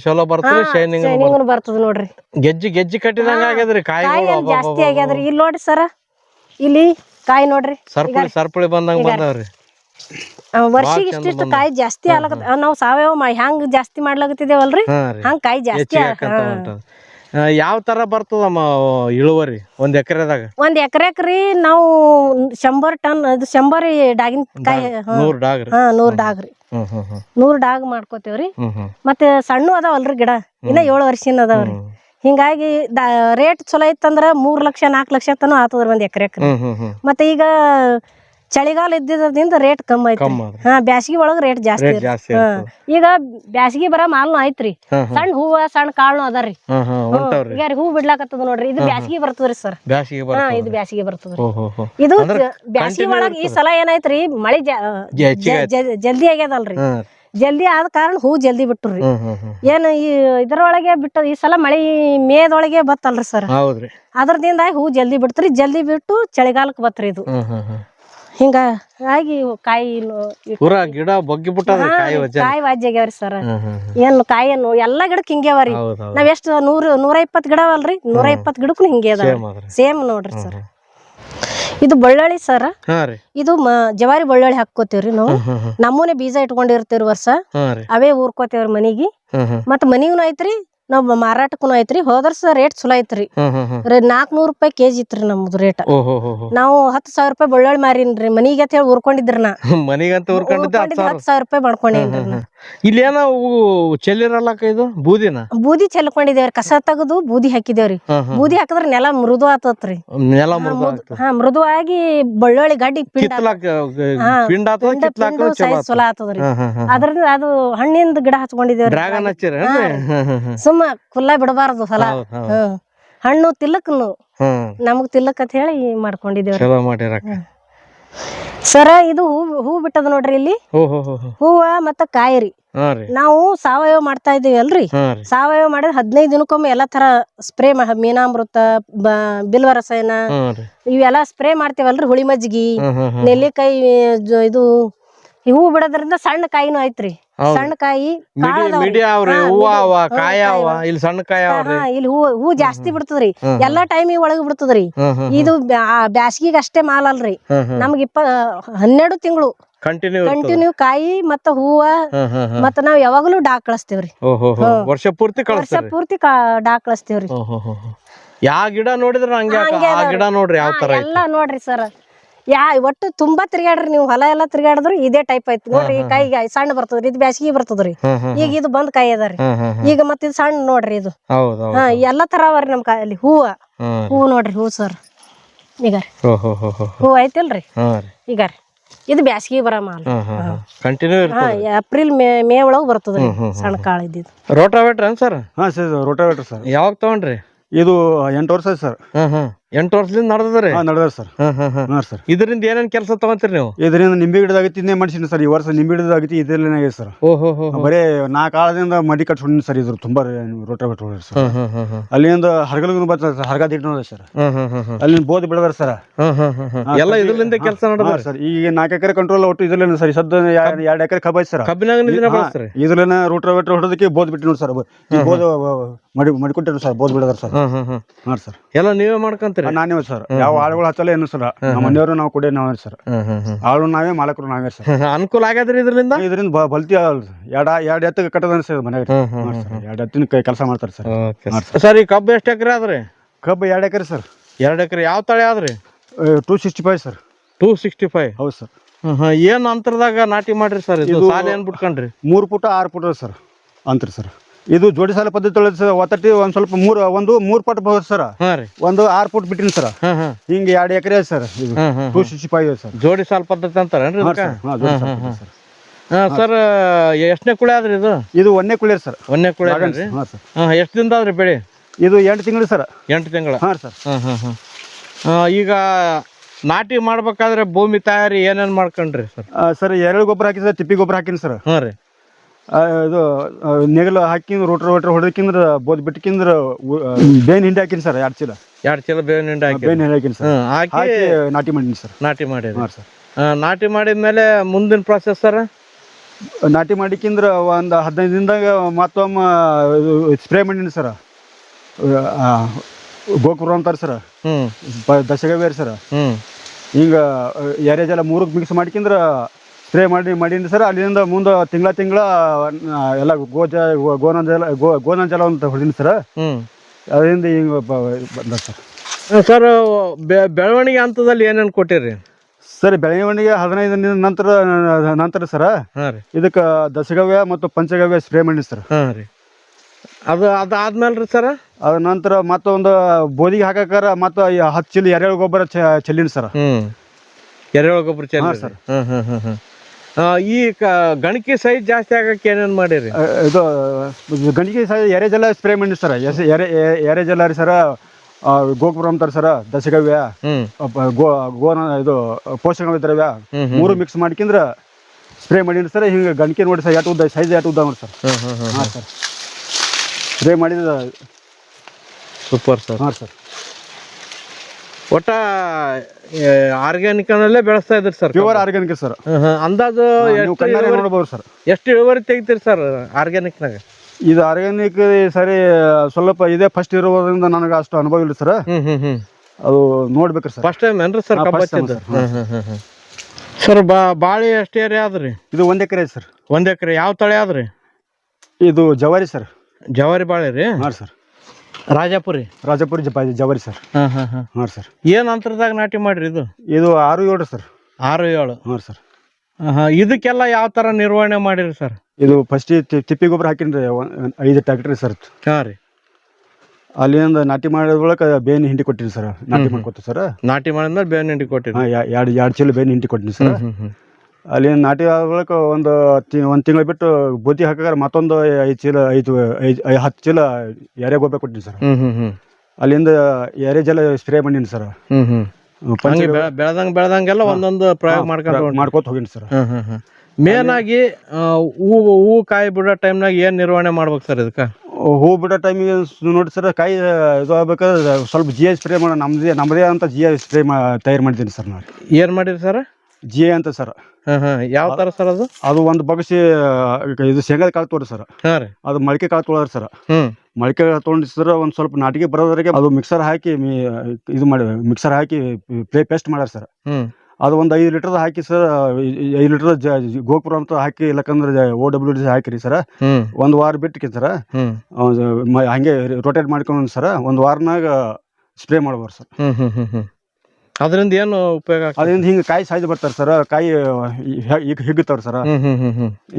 ಚಲೋ ಬರ್ತದೆ ಶೈನಿಂಗ್ ಶೈನಿಂಗ್ ಬರ್ತದ. ನೋಡ್ರಿ. ಗೆಜ್ಜಿ ಗೆಜ್ಜಿ ಕಟ್ಟಿದಂಗ ಆಗ್ಯದ್ರಿ ಕಾಯಿ ಜಾಸ್ತಿ ಆಗ್ಯಾದ್ರಿ. ಇಲ್ಲಿ ನೋಡ್ರಿ ಸರ ಇಲ್ಲಿ ಕಾಯಿ ನೋಡ್ರಿ. ಸರ್ಪಳಿ ಸರ್ಪುಳಿ ಬಂದಂಗ ಬಂದವ್ರಿ. ವರ್ಷಿಗೆ ಇಷ್ಟಿಷ್ಟು ಕಾಯಿ ಜಾಸ್ತಿ ಆಗ್ಲಕತ್ತ ನಾವು ಸಾವಯವ ಹೆಂಗ್ ಜಾಸ್ತಿ ಮಾಡ್ಲಾಗತ್ತಿದೇವಲ್ರಿ ಹಂಗ ಕಾಯಿ ಜಾಸ್ತಿ ಯಾವ ತರ ಬರ್ತದಮ್ಮ ಇಳುವರಿ ಒಂದ್ ಎಕರೆದಾಗ? ಒಂದ್ ಎಕರೆಕ್ ರೀ ನಾವು ಶಂಬರ್ ಟನ್ ಅದು ಶಂಬರ್ ಡಾಗಿನ ಕಾಯಿ. ನೂರ್ ಡಾಗ್ ಹಾ ನೂರ್ ಡಾಗ್ ರೀ. ನೂರ್ ಡಾಗ್ ಮಾಡ್ಕೋತೇವ್ರಿ. ಮತ್ತೆ ಸಣ್ಣ ಅದಾವಲ್ರಿ ಗಿಡ. ಇನ್ನ ಏಳು ವರ್ಷಿನ ಅದಾವ್ರಿ. ಹಿಂಗಾಗಿ ರೇಟ್ ಚಲೋ ಇತ್ತಂದ್ರ ಮೂರ್ ಲಕ್ಷ ನಾಲ್ಕು ಲಕ್ಷ ತನ ಆತದ್ರಿ ಒಂದ್ ಎಕರೆ ಮತ್ತೆ ಈಗ ಚಳಿಗಾಲ ಇದ್ದಿದ್ದರಿಂದ ರೇಟ್ ಕಮ್ಮಿ ಐತಿ ಹಾ ಬ್ಯಾಸಗಿ ಒಳಗ ರೇಟ್ ಜಾಸ್ತಿ. ಈಗ ಬ್ಯಾಸಗಿ ಬರ ಮಾಲ್ನು ಐತ್ರಿ ಸಣ್ಣ ಹೂವ ಸಣ್ಣ ಕಾಳ್ನು ಅದಾರಿ. ಈಗ ಹೂ ಬಿಡ್ಲಾಕತ್ತದ ನೋಡ್ರಿ ಇದು ಬ್ಯಾಸಗಿ ಬರ್ತದ್ರಿ ಸರ್. ಹಾ ಇದು ಬ್ಯಾಸಗಿ ಬರ್ತದ್ರಿ. ಇದು ಬ್ಯಾಸಗಿ ಒಳಗ ಈ ಸಲ ಏನಾಯ್ತ್ರಿ ಮಳಿ ಜಲ್ದಿ ಆಗ್ಯದಲ್ರಿ. ಜಲ್ದಿ ಆದ ಕಾರಣ ಹೂ ಜಲ್ದಿ ಬಿಟ್ಟುರಿ. ಏನು ಈ ಇದ್ರೊಳಗೆ ಬಿಟ್ಟ ಈ ಸಲ ಮಳಿ ಮೇದೊಳಗೆ ಬತ್ತಲ್ರಿ ಸರ್ ಹೌದ್ರಿ. ಅದ್ರದಿಂದ ಹೂ ಜಲ್ದಿ ಬಿಡ್ತ್ರಿ ಜಲ್ದಿ ಬಿಟ್ಟು ಚಳಿಗಾಲಕ್ಕೆ ಬತ್ರಿ ಇದು. ಹಿಂಗಾಗಿ ಕಾಯಿ ಪೂರಾ ಗಿಡ ಬಗ್ಗಿ ಕಾಯಿ ಕಾಯಿ ವಾಜ್ಯ ಆಗ್ಯಾವ್ರಿ ಸರ್ ಏನು ಕಾಯನ್ನು ಎಲ್ಲಾ ಗಿಡಕ್ಕೆ ಹಿಂಗೆ ಅವರಿ ನಾವ್ ಎಷ್ಟು ನೂರ ನೂರ ಇಪ್ಪತ್ತು ಗಿಡ ಅವಲ್ರಿ ನೂರ ಇಪ್ಪತ್ ಗಿಡಕ್ಕೂ ಹಿಂಗೆ ಅದ ಸೇಮ್ ನೋಡ್ರಿ ಸರ್ ಇದು ಬಳ್ಳಾಳಿ ಸರ್. ಹಾ ರೀ. ಇದು ಮ ಜವಾರಿ ಬಳ್ಳಾಳಿ ಹಾಕ್ಕೋತೇವ್ರಿ ನಾವು. ಹ್ಮ್ ಹ್ಮ್ ಹ್ಮ್. ನಮ್ಮನೆ ಬೀಜ ಇಟ್ಕೊಂಡಿರ್ತೇವ್ರಿ ವರ್ಷ. ಹಾ ರೀ. ಅವೇ ಊರ್ಕೋತೇವ್ರಿ ಮನಿಗೆ. ಹ್ಮ್ ಹ್ಮ್. ಮತ್ತ್ ಮನಿಗೂ ಐತ್ರಿ ನಾವ್ ಮಾರಾಟಕ್ಕೂ ಐತ್ರಿ. ಹೋದರ್ಸ ರೇಟ್ ಚಲೋ ಐತ್ರಿ. ಹ್ಮ್ ಹ್ಮ್ ಹ್ಮ್. ನಾಲ್ಕನೂರು ರೂಪಾಯಿ ಕೆಜಿ ಇತ್ರಿ ನಮ್ದು ರೇಟ್. ಓ ಹೋ ಹೋ ಹೋ. ನಾವು ಹತ್ತು ಸಾವಿರ ರೂಪಾಯಿ ಬಳ್ಳಾಳಿ ಮಾರಿನ್ರಿ. ಮನಿಗೆ ಅಂತ ಹೇಳಿ ಊರ್ಕೊಂಡಿದ್ರಿ ನಾ ಮನಿಗಂತ ಉರ್ಕೊಂಡಿದ್ದೆ ಹತ್ತು ಸಾವಿರ. ಹತ್ತು ಸಾವಿರ ರೂಪಾಯಿ ಮಾಡ್ಕೊಂಡೇನ್ರಿ ನಾ ಇಲ್ಲಿ ಏನೋ ಚೆಲ್ಲಿರಲ್ಲಕ್ಕ ಇದು? ಬೂದಿನ? ಬೂದಿ ಚೆಲ್ಕೊಂಡಿದೇವ್ರಿ ಕಸ ತೆಗೆದು ಬೂದಿ ಹಾಕಿದೇವ್ರಿ ಬೂದಿ ಹಾಕಿದ್ರ ನೆಲ ಮೃದು ಆತತ್ರಿ. ನೆಲ ಆಗ್ತದೆ ಹಾ ಮೃದುವಾಗಿ ಬಳ್ಳೊಳ್ಳಿ ಗಡ್ಡಿ ಪಿಂಡ ಕಿತ್ಲಾಕ ಹಾ, ಪಿಂಡ ಅಥವಾ ಪಿಂಡ ಕಿತ್ಲಾಕ ಪಿಂಡು ಚಲೋ ಸೈಜ್ ಚಲೋ ಆತದ್ರಿ. ಅದ್ರಿಂದ ಅದು ಹಣ್ಣಿಂದ ಗಿಡ ಹಚ್ಕೊಂಡಿದೇವ್ರಿ ಡ್ರ್ಯಾಗನ್ ಸುಮ್ಮ ಕುಲ್ಲ ಬಿಡಬಾರದು ಹೊಲ. ಹ್ಮ್. ಹಣ್ಣು ತಿಲ್ಲಕ್ನು ನಮಗ್ ತಿಲ್ಲಕ್ ಅಂತ ಹೇಳಿ ಮಾಡ್ಕೊಂಡಿದೇವ್ರಿ ಚಲೋ ಮಾಡಿರಕ್ಕ ಸರ ಇದು ಹೂ ಹೂ ಬಿಟ್ಟದ ನೋಡ್ರಿ ಇಲ್ಲಿ? ಓ ಹೋ ಹೋ ಹೋ. ಹೂವ ಮತ್ತ ಕಾಯಿರಿ. ಹಾ ರೀ. ನಾವು ಸಾವಯವ ಮಾಡ್ತಾ ಇದೀವಿ ಅಲ್ರಿ? ಹಾ ರೀ. ಸಾವಯವ ಮಾಡಿದ್ರೆ ಹದಿನೈದು ದಿನಕ್ಕೊಮ್ಮೆ ಎಲ್ಲಾ ತರ ಸ್ಪ್ರೇ ಮೀನಾಮೃತ ಬ ಬಿಲ್ವ ರಸಾಯನ ಹಾ ರೀ. ಇವೆಲ್ಲ ಸ್ಪ್ರೇ ಮಾಡ್ತೇವಲ್ರಿ ಹುಳಿ ಮಜ್ಜಿಗಿ ನೆಲ್ಲಿಕಾಯಿ ಜ- ಇದು ಈ ಹೂ ಬಿಡೋದ್ರಿಂದ ಸಣ್ಣ ಕಾಯಿನೂ ಐತ್ರಿ. ಸಣ್ಣ ಕಾಯಿ ಮಿಡಿ ಕಾಳ್ ಮಿಡಿ ಅವ್ರಿ ಹಾ, ಹೂವ ಅವ ಕಾಯ ಅವ ಅವ. ಇಲ್ಲಿ ಸಣ್ಣ ಕಾಯ ಅವ್ರಿ. ಇಲ್ಲಿ ಹೂ ಹೂ ಜಾಸ್ತಿ ಬಿಡ್ತದ್ರಿ. ಎಲ್ಲಾ ಟೈಮ್ ಒಳಗ್ ಬಿಡ್ತದ್ರಿ. ಇದು ಬ್ಯಾಸ್ಗಿಗ್ ಅಷ್ಟೇ ಮಾಲ್ ಅಲ್ರಿ. ನಮ್ಗೆ ಇಪ್ಪ ಹನ್ನೆರಡು ತಿಂಗಳು. ಕಂಟಿನ್ಯೂ ಕಂಟಿನ್ಯೂ ಕಾಯಿ ಮತ್ತ ಹೂವ ಮತ್ತ ನಾವ್ ಯಾವಾಗಲೂ ಡಾಕ್ ಕಳಿಸ್ತೇವ್ರಿ. ವರ್ಷ ಪೂರ್ತಿ ವರ್ಷ ಪೂರ್ತಿ ಡಾಕ್ ಕಳಿಸ್ತೇವ್ರಿ. ಯಾವ ಗಿಡ ನೋಡಿದ್ರ ಹಂಗೆ ಆ ಗಿಡ ನೋಡ್ರಿ ಯಾವ ತರ ಎಲ್ಲಾ ನೋಡ್ರಿ ಸರ್. ಯಾ ಒಟ್ಟು ತುಂಬಾ ತಿರ್ಗಾಡ್ರಿ ನೀವು ಹೊಲ ಎಲ್ಲಾ ತಿರ್ಗಾಡಿದ್ರು ಇದೇ ಟೈಪ್ ಐತಿ ನೋಡ್ರಿ ಈ ಕಾಯಿ ಸಣ್ಣ ಬರ್ತದ್ರಿ ಇದು ಬ್ಯಾಸಗಿ ಬರ್ತದ್ರಿ. ಈಗ ಇದು ಬಂದ್ ಕಾಯಿ ಅದಾರಿ ಈಗ ಮತ್ತ ಇದು ಸಣ್ಣ ನೋಡ್ರಿ ಇದು. ಹಾ ಎಲ್ಲಾ ತರ ಅವರಿ ನಮ್ ಕಾಯಲ್ಲಿ. ಹೂವ. ಹೂ ಹೂವು ನೋಡ್ರಿ ಹೂ ಸರ್. ಈಗ ಹೋ ಐತಿಲ್ರಿ ಈಗ ರೀ. ಇದು ಬ್ಯಾಸಗಿ ಬರ ಮಾಲ್ ಕಂಟಿನ್ಯೂ ಏಪ್ರಿಲ್ ಮೇ ಮೇ ಒಳಗ್ ಬರ್ತದ ಸಣ್ಣ ಕಾಳು ಇದ್ದಿದ್ದು ರೋಟಾವೇಟ್ರ್ ಸರ್? ಹಾ ಸರ್ ರೋಟಾವೇಟ್ರ್ ಸರ್. ಯಾವಾಗ ತಗೊಂಡ್ರಿ? ಇದು ಎಂಟು ವರ್ಷ ಸರ್. ಹ್ಮ್ ಹ್ಮ್. ಎಂಟು ವರ್ಷದಿಂದ ನಡೆದ್ರಿ ಹಾಂ ನಡೆದ ಸರ್. ಹಾಂ ಸರ್. ಇದರಿಂದ ಏನೇನ್ ಕೆಲಸ ತಗೊಂತೀರಿ ನೀವು? ಇದರಿಂದ ನಿಂಬೆ ಗಿಡದಾಗೈತಿ ಇನ್ನೇ ಮಾಡಿಸಿನಿ ಸರ್ ಈ ವರ್ಷ ನಿಂಬೆ ಗಿಡದಾಗೈತಿ ಇದರಲ್ಲೇ ಆಗಿದೆ ಸರ್. ಬರೇ ಹೋ ಹೋ ಹೋ. ಬರೀ ನಾಲ್ಕು ಆಳದಿಂದ ಮಡಿ ಕಟ್ಸ್ಕೊಂಡಿನಿ ಸರ್ ಇದ್ರ ತುಂಬಾ ರೋಟ ಬಿಟ್ಟು ಸರ್. ಅಲ್ಲಿಂದ ಹರಗಲ್ಗೂ ಬರ್ತದೆ ಸರ್ ಹರಗ ದಿಟ್ಟು ಸರ್. ಅಲ್ಲಿಂದ ಬೋದ್ ಬಿಡದಾರ ಸರ್. ಎಲ್ಲ ಇದರಿಂದ ಕೆಲಸ ನಡೆದ್ರಿ ಸರ್ ಈಗ ನಾಲ್ಕು ಎಕರೆ ಕಂಟ್ರೋಲ್ ಒಟ್ಟು ಇದ್ರಲ್ಲೇನು ಸರ್ ಸದ್ದ ಎರಡು ಎಕರೆ ಕಬ್ಬ ಐತಿ ಸರ್. ಕಬ್ಬಿನಾಗ ಇದನ್ನ ಬಳಸ್ರಿ ಇದ್ರಲ್ಲೇನ ಹೊಡೋದಕ್ಕೆ ಬೋದ್ ಬಿಟ್ಟು ನೋಡಿ ಸರ್ ಬೋದ್ ಮಡಿ ಮಡಿಕೊಟ್ಟಿರು ಸರ್ ಬೋದ್ ಬಿಡದಾರ ಸರ್. ಹಾ ಸರ್. ಎಲ್ಲ ನೀವೇ ನಾನೇ ಸರ್. ಯಾವ ಆಳುಗಳು ಹಚ್ಚಲ್ಲ ಏನು ಸರ್? ನಮ್ಮ ಮನೆಯವರು ನಾವು ಕುಡಿಯೋ ನಾವೇ ಸರ್. ಆಳು ನಾವೇ ಮಾಲಕರು ನಾವೇ ಸರ್. ಅನುಕೂಲ ಆಗ್ಯಾದ್ರಿ ಇದರಿಂದ? ಇದರಿಂದ ಬ- ಬಲ್ತಿ ಎರಡ ಎರಡು ಎತ್ತ ಕಟ್ಟದ ಸರ್ ಮನೆಯಾಗ ಎರಡು ಎತ್ತಿನ ಕೆಲಸ ಮಾಡ್ತಾರೆ ಸರ್. ಸರ್ ಈ ಕಬ್ಬು ಎಷ್ಟು ಎಕರೆ ಆದ್ರಿ? ಕಬ್ಬು ಎರಡು ಎಕರೆ ಸರ್. ಎರಡು ಎಕರೆ. ಯಾವ ತಳಿ ಆದ್ರಿ? Two sixty five sir. Two sixty five ಹೌದು ಸರ್. ಏನ್ ಅಂತರದಾಗ ನಾಟಿ ಮಾಡ್ರಿ ಸರ್? ಇದು ಇದು- ಸಾಲ ಏನ್ ಬಿಟ್ಕೊಂಡ್ರಿ? ಮೂರು ಪುಟ ಆರು ಪುಟ ಸರ್. ಅಂತ್ರಿ ಸರ್. ಇದು ಜೋಡಿ ಸಾಲ ಪದ್ಧತಿ ಒಳಗೆ ಸರ್ ಒತ್ತಟ್ಟಿ ಒಂದ್ ಸ್ವಲ್ಪ ಮೂರು ಒಂದು ಮೂರು ಪಟ್ ಬಹುದು ಸರ್. ಹಾ ರೀ. ಒಂದು ಆರ್ ಫುಟ್ ಬಿಟ್ಟಿನಿ ಸರ್. ಹ್ಮ್ ಹ್ಮ್ ಹಿಂಗೆ ಎರಡು ಎಕರೆ ಸರ್ ಇದು. Two sixty five sir. ಜೋಡಿ ಸಾಲ್ ಪದ್ಧತಿ ಅಂತಾರೇನ್ರಿ ಹಾಂ ಇದಕ್ಕ? ಸರ್ ಹಾಂ ಜೋಡಿ ಸಾಲ ಪದ್ಧತಿ ಸರ್. ಹಾ ಸರ್ ಎಷ್ಟನೇ ಕುಳಿ ಆದ್ರಿ ಇದು? ಇದು ಒಂದೇ ಕುಳಿಯರ್ ಸರ್. ಒಂದನೇ ಕುಳಿ ಆದ್ರಿ? ಹಾಂ ಸರ್. ಹಾ ಎಷ್ಟು ದಿನದ ಆದ್ರಿ ಬೆಳಿ? ಇದು ಎಂಟು ತಿಂಗಳು ಸರ್. ಎಂಟು ತಿಂಗಳ? ಹಾಂ ಸರ್. ಹಾಂ ಹ್ಮ್ ಈಗ ನಾಟಿ ಮಾಡ್ಬೇಕಾದ್ರೆ ಭೂಮಿ ತಯಾರಿ ಏನೇನ್ ಮಾಡ್ಕೊಂಡ್ರಿ ಸರ್? ಆ, ಸರ್ ಎರಡು ಗೊಬ್ಬರ ಹಾಕಿ ಸರ್ ತಿಪ್ಪಿ ಗೊಬ್ಬರ ಹಾಕಿನಿ ಸರ್. ಹ್ಞೂ ರೀ. ಇದು ನೆಗಲು ಹಾಕಿಂದ್ ರೋಟರ್ ರೋಟ್ರ್ ಹೊಡೆದಕ್ಕಿಂದ್ರ ಬೋದ್ ಬಿಟ್ಟಕಿಂದ್ರ ಬೇನ್ ಹಿಂಡಿ ಹಾಕಿನಿ ಸರ್ ಎರಡು ಚೀಲ. ಎರಡು ಚೀಲ ಬೇವಿನ ಹಿಂಡಿ ಹಾಕಿ ಬೇನ್ ಹಿಂಡಿ ಹಾಕಿನಿ ಸರ್. ಹಾಕಿ ನಾಟಿ ಮಾಡೀನಿ ಸರ್. ನಾಟಿ ಮಾಡಿ ಹಾಂ ಸರ್. ನಾಟಿ ಮಾಡಿದ ಮೇಲೆ ಮುಂದಿನ ಪ್ರಾಸೆಸ್ ಸರ್? ನಾಟಿ ಮಾಡಿಕ್ಕಿಂದ್ರ ಒಂದು ಹದಿನೈದು ದಿನದಾಗ ಮತ್ತೊಮ್ಮೆ ಸ್ಪ್ರೇ ಮಾಡೀನಿ ಸರ್. ಗೋಕುರ ಅಂತಾರೆ ಸರ್. ಹ್ಮ್. ದಶಗವೇರಿ ಸರ್. ಹ್ಮ್. ಹಿಂಗೆ ಎಲ್ಲ ಮೂರಕ್ಕೆ ಮಿಕ್ಸ್ ಮಾಡ್ಕಿಂದ್ರ ಸ್ಪ್ರೇ ಮಾಡಿ ಮಾಡೀನಿ ಸರ್ ಅಲ್ಲಿಂದ ಮುಂದೆ ತಿಂಗಳ ತಿಂಗಳ ಎಲ್ಲ ಗೋಜ ಗೋನಂಜಲ ಗೋ ಗೋನಂಜಲ ಅಂತ ಹೊಡೆದೀನಿ ಸರ್. ಅದರಿಂದ ಹಿಂಗೆ ಬಂದ ಸರ್. ಸರ್ ಬೆಳವಣಿಗೆ ಹಂತದಲ್ಲಿ ಏನೇನು ಕೊಟ್ಟಿರಿ? ಸರ್ ಬೆಳವಣಿಗೆ ಹದಿನೈದು ದಿನ ನಂತರ ನಂತರ ಸರ ಇದಕ್ಕೆ ದಶಗವ್ಯ ಮತ್ತು ಪಂಚಗವ್ಯ ಸ್ಪ್ರೇ ಮಾಡಿ ಸರ್. ಅದು ಅದಾದ್ಮೇಲೆ ರೀ ಸರ್? ಅದ ನಂತರ ಮತ್ತೊಂದು ಬೋದಿಗೆ ಹಾಕಾಕಾರ ಮತ್ತು ಹತ್ತು ಚೀಲ ಎರೆಹುಳ ಗೊಬ್ಬರ ಚೆಲ್ಲಿನಿ ಸರ್. ಹ್ಮ್. ಎರೆಹುಳ ಗೊಬ್ಬರ ಚೆಲ್ಲಿ ಸರ್. ಹ್ಮ್ ಹ್ಮ್ ಹ್ಮ್ ಆ, ಈ ಗಣಿಕೆ ಗಣಕಿ ಸೈಜ್ ಜಾಸ್ತಿ ಆಗಕ್ಕೆ ಏನೇನು ಮಾಡಿರಿ? ಇದು ಗಣಕಿ ಸೈಜ್ ಎರೆಜಲ ಸ್ಪ್ರೇ ಮಾಡಿ ಸರ್ ಎಸ್ ಎರೆ ಎ- ಎರೆಜಲ ರೀ ಸರ ಗೋಪುರ ಅಂತಾರೆ ಸರ ದಶಗವ್ಯ ಗೋ ಗೋನ ಇದು ಪೋಷಕ ದ್ರವ್ಯ ಮೂರು ಮಿಕ್ಸ್ ಮಾಡ್ಕಿಂದ್ರ ಸ್ಪ್ರೇ ಮಾಡೀನಿ ಸರ್ ಹಿಂಗೆ ಗಣಕೆ ನೋಡಿ ಸರ್ ಎಟ್ಟು ಉದ್ದ ಸೈಜ್ ಎಟ್ಟು ಉದ್ದ ನೋಡಿ ಸರ್. ಹಾಂ ಸರ್. ಸ್ಪ್ರೇ ಮಾಡಿದ ಸೂಪರ್ ಸರ್. ಹಾಂ ಸರ್. ಒಟ್ಟ ಆರ್ಗ್ಯಾನಿಕ್ನಲ್ಲೇ ಬೆಳೆಸ್ತಾ ಇದ್ರಿ ಸರ್ ಪ್ಯೂರ್ ಆರ್ಗ್ಯಾನಿಕ್ ಸರ್. ಅಂದಾಜು ನೋಡ್ಬೋದು ಸರ್. ಎಷ್ಟು ಇಳುವರಿ ತೆಗಿತೀರಿ ಸರ್ ಆರ್ಗ್ಯಾನಿಕ್ನಾಗ ಇದು ಆರ್ಗ್ಯಾನಿಕ್ ಸರಿ ಸ್ವಲ್ಪ ಇದೇ ಫಸ್ಟ್ ಇರೋದ್ರಿಂದ ನನಗೆ ಅಷ್ಟು ಅನುಭವ ಇಲ್ಲ ಸರ್. ಅದು ನೋಡ್ಬೇಕ್ರಿ ಸರ್. ಫಸ್ಟ್ ಟೈಮ್ ಏನ್ರಿ ಸರ್ ಸರ್. ಬಾ ಬಾಳಿ ಎಷ್ಟು ಏರಿಯಾ ಆದ್ರಿ? ಇದು ಒಂದ್ ಎಕರೆ ಸರ್. ಒಂದ್ ಎಕರೆ. ಯಾವ ತಳಿ ಆದ್ರಿ? ಇದು ಜವಾರಿ ಸರ್. ಜವಾರಿ ಬಾಳೆ ರೀ? ಹಾಂ ಸರ್. ರಾಜಾಪುರಿ? ರಾಜಾಪುರಿ ಜವರಿ ಜವಾರಿ ಸರ್. ಹಾಂ ಹಾಂ ಹಾಂ. ಹಾಂ ಸರ್. ಏನು ಅಂತರದಾಗ ನಾಟಿ ಮಾಡ್ರಿ ಇದು? ಇದು ಆರು ಏಳು ಸರ್. ಆರು ಏಳು. ಹಾಂ ಸರ್. ಹಾಂ ಇದಕ್ಕೆಲ್ಲ ಯಾವ ತರ ನಿರ್ವಹಣೆ ಮಾಡಿರಿ ಸರ್? ಇದು ಫಸ್ಟ್ ತಿಪ್ಪಿ ಗೊಬ್ಬರ ಹಾಕಿನ್ರಿ ಒಂದ್- ಐದು ಟ್ಯಾಕ್ಟ್ರಿ ಸರ್ ಹಾಂ ರೀ. ಅಲ್ಲಿಂದ ನಾಟಿ ಮಾಡಿದ ಬಳಿಕ ಬೇನ್ ಹಿಂಡಿ ಕೊಟ್ಟಿನಿ ಸರ್. ನಾಟಿ ಮಾಡ್ಕೊತ ಸರ್. ನಾಟಿ ಮಾಡಿದ್ಮೇಲೆ ಬೇವಿನ ಹಿಂಡಿ ಕೊಟ್ಟಿರಿ. ಹಾಂ ಎರಡು ಎರಡು ಚೀಲ ಬೇನ್ ಹಿಂಡಿ ಕೊಟ್ಟಿನಿ ಸರ್. ಹ್ಮ್ ಹ್ಮ್. ಅಲ್ಲಿಂದ ನಾಟಿ ಆದ ಬಳಿಕ ಒಂದು ತಿ ಒಂದು ತಿಂಗಳು ಬಿಟ್ಟು ಬುದ್ಧಿ ಹಾಕಿದ್ರೆ ಮತ್ತೊಂದು ಐದು ಚೀಲ ಐದು ಐದು ಐ- ಹತ್ತು ಚೀಲ ಎರೆ ಗೊಬ್ಬರ ಕೊಟ್ಟಿನಿ ಸರ್. ಹ್ಮ್ ಹ್ಮ್ ಹ್ಮ್. ಅಲ್ಲಿಂದ ಎರೆ ಜಲ ಸ್ಪ್ರೇ ಮಾಡಿನಿ ಸರ್. ಹ್ಮ್ ಹ್ಮ್. ಪಂಚ ಹಂಗೆ ಬೆಳ- ಬೆಳ್ದಂಗ್ ಬೆಳ್ದಂಗೆಲ್ಲ ಒಂದೊಂದು ಪ್ರಯೋಗ ಮಾಡ್ಕೊಂಡು. ಮಾಡ್ಕೊತ ಹೋಗಿನಿ ಸರ್. ಹ್ಮ್ ಹ್ಮ್ ಹ್ಮ್. ಮೇನ್ ಆಗಿ ಆ, ಹೂವು ಹೂವು ಕಾಯಿ ಬಿಡೋ ಟೈಮ್ನಾಗ ಏನ್ ನಿರ್ವಹಣೆ ಮಾಡ್ಬೇಕು ಸರ್ ಇದಕ್ಕೆ? ಹೂ ಬಿಡೋ ಟೈಮಿಗೆ ನೋಡಿ ಸರ್ ಕಾಯಿ ಇದು ಆಗ್ಬೇಕಾದ್ರೆ ಸ್ವಲ್ಪ ಜಿ ಐ ಸ್ಪ್ರೇ ಮಾಡೋ ನಮ್ಮದೇ ನಮ್ಮದೇ ಅಂತ ಜಿ ಐ ಸ್ಪ್ರೇ ಮಾ ತಯಾರು ಮಾಡಿದ್ದೀನಿ ಸರ್ ನಾನು. ಏನ್ ಮಾಡಿರಿ ಸರ್? ಜಿ ಐ ಅಂತ ಸರ್. ಯಾವ ತರ ಸರ್ ಅದು? ಅದು ಒಂದು ಬಗ್ಸಿ ಇದು ಶೇಂಗಾದ ಕಾಳು ತೋರಿ ಸರ್. ಅದು ಮೊಳಕೆ ಕಾಳು ತೊಗೊಳ್ರಿ ಸರ್. ಮೊಳಕೆ ತೊಗೊಂಡು ಸರ್ ಒಂದು ಸ್ವಲ್ಪ ನಾಟಿಗೆ ಬರೋದ್ರಿಗೆ ಅದು ಮಿಕ್ಸರ್ ಹಾಕಿ ಇದು ಮಾಡಿ ಮಿಕ್ಸರ್ ಹಾಕಿ ಪ್ಲೇ ಪೇಸ್ಟ್ ಮಾಡ್ಯಾರ ಸರ್. ಅದು ಒಂದು ಐದು ಲೀಟರ್ ಹಾಕಿ ಸರ್ ಐದು ಲೀಟರ್ ಗೋಪುರ ಅಂತ ಹಾಕಿ ಇಲ್ಲಕಂದ್ರೆ ಓ ಡಬ್ಲ್ಯೂ ಡಿ ಹಾಕಿರಿ ಸರ್. ಒಂದು ವಾರ ಬಿಟ್ಟು ಸರ್. ಹಂಗೆ ರೊಟೇಟ್ ಮಾಡ್ಕೊಂಡು ಸರ್ ಒಂದು ವಾರನಾಗ ಸ್ಪ್ರೇ ಮಾಡ್ಬಾರ್ದು ಸರ್. ಅದರಿಂದ ಏನು ಉಪಯೋಗ? ಅದರಿಂದ ಹಿಂಗೆ ಕಾಯಿ ಸೈಜ್ ಬರ್ತಾರೆ ಸರ್. ಕಾಯಿ ಈಗ ಹಿಗ್ತಾವ್ರಿ ಸರ್.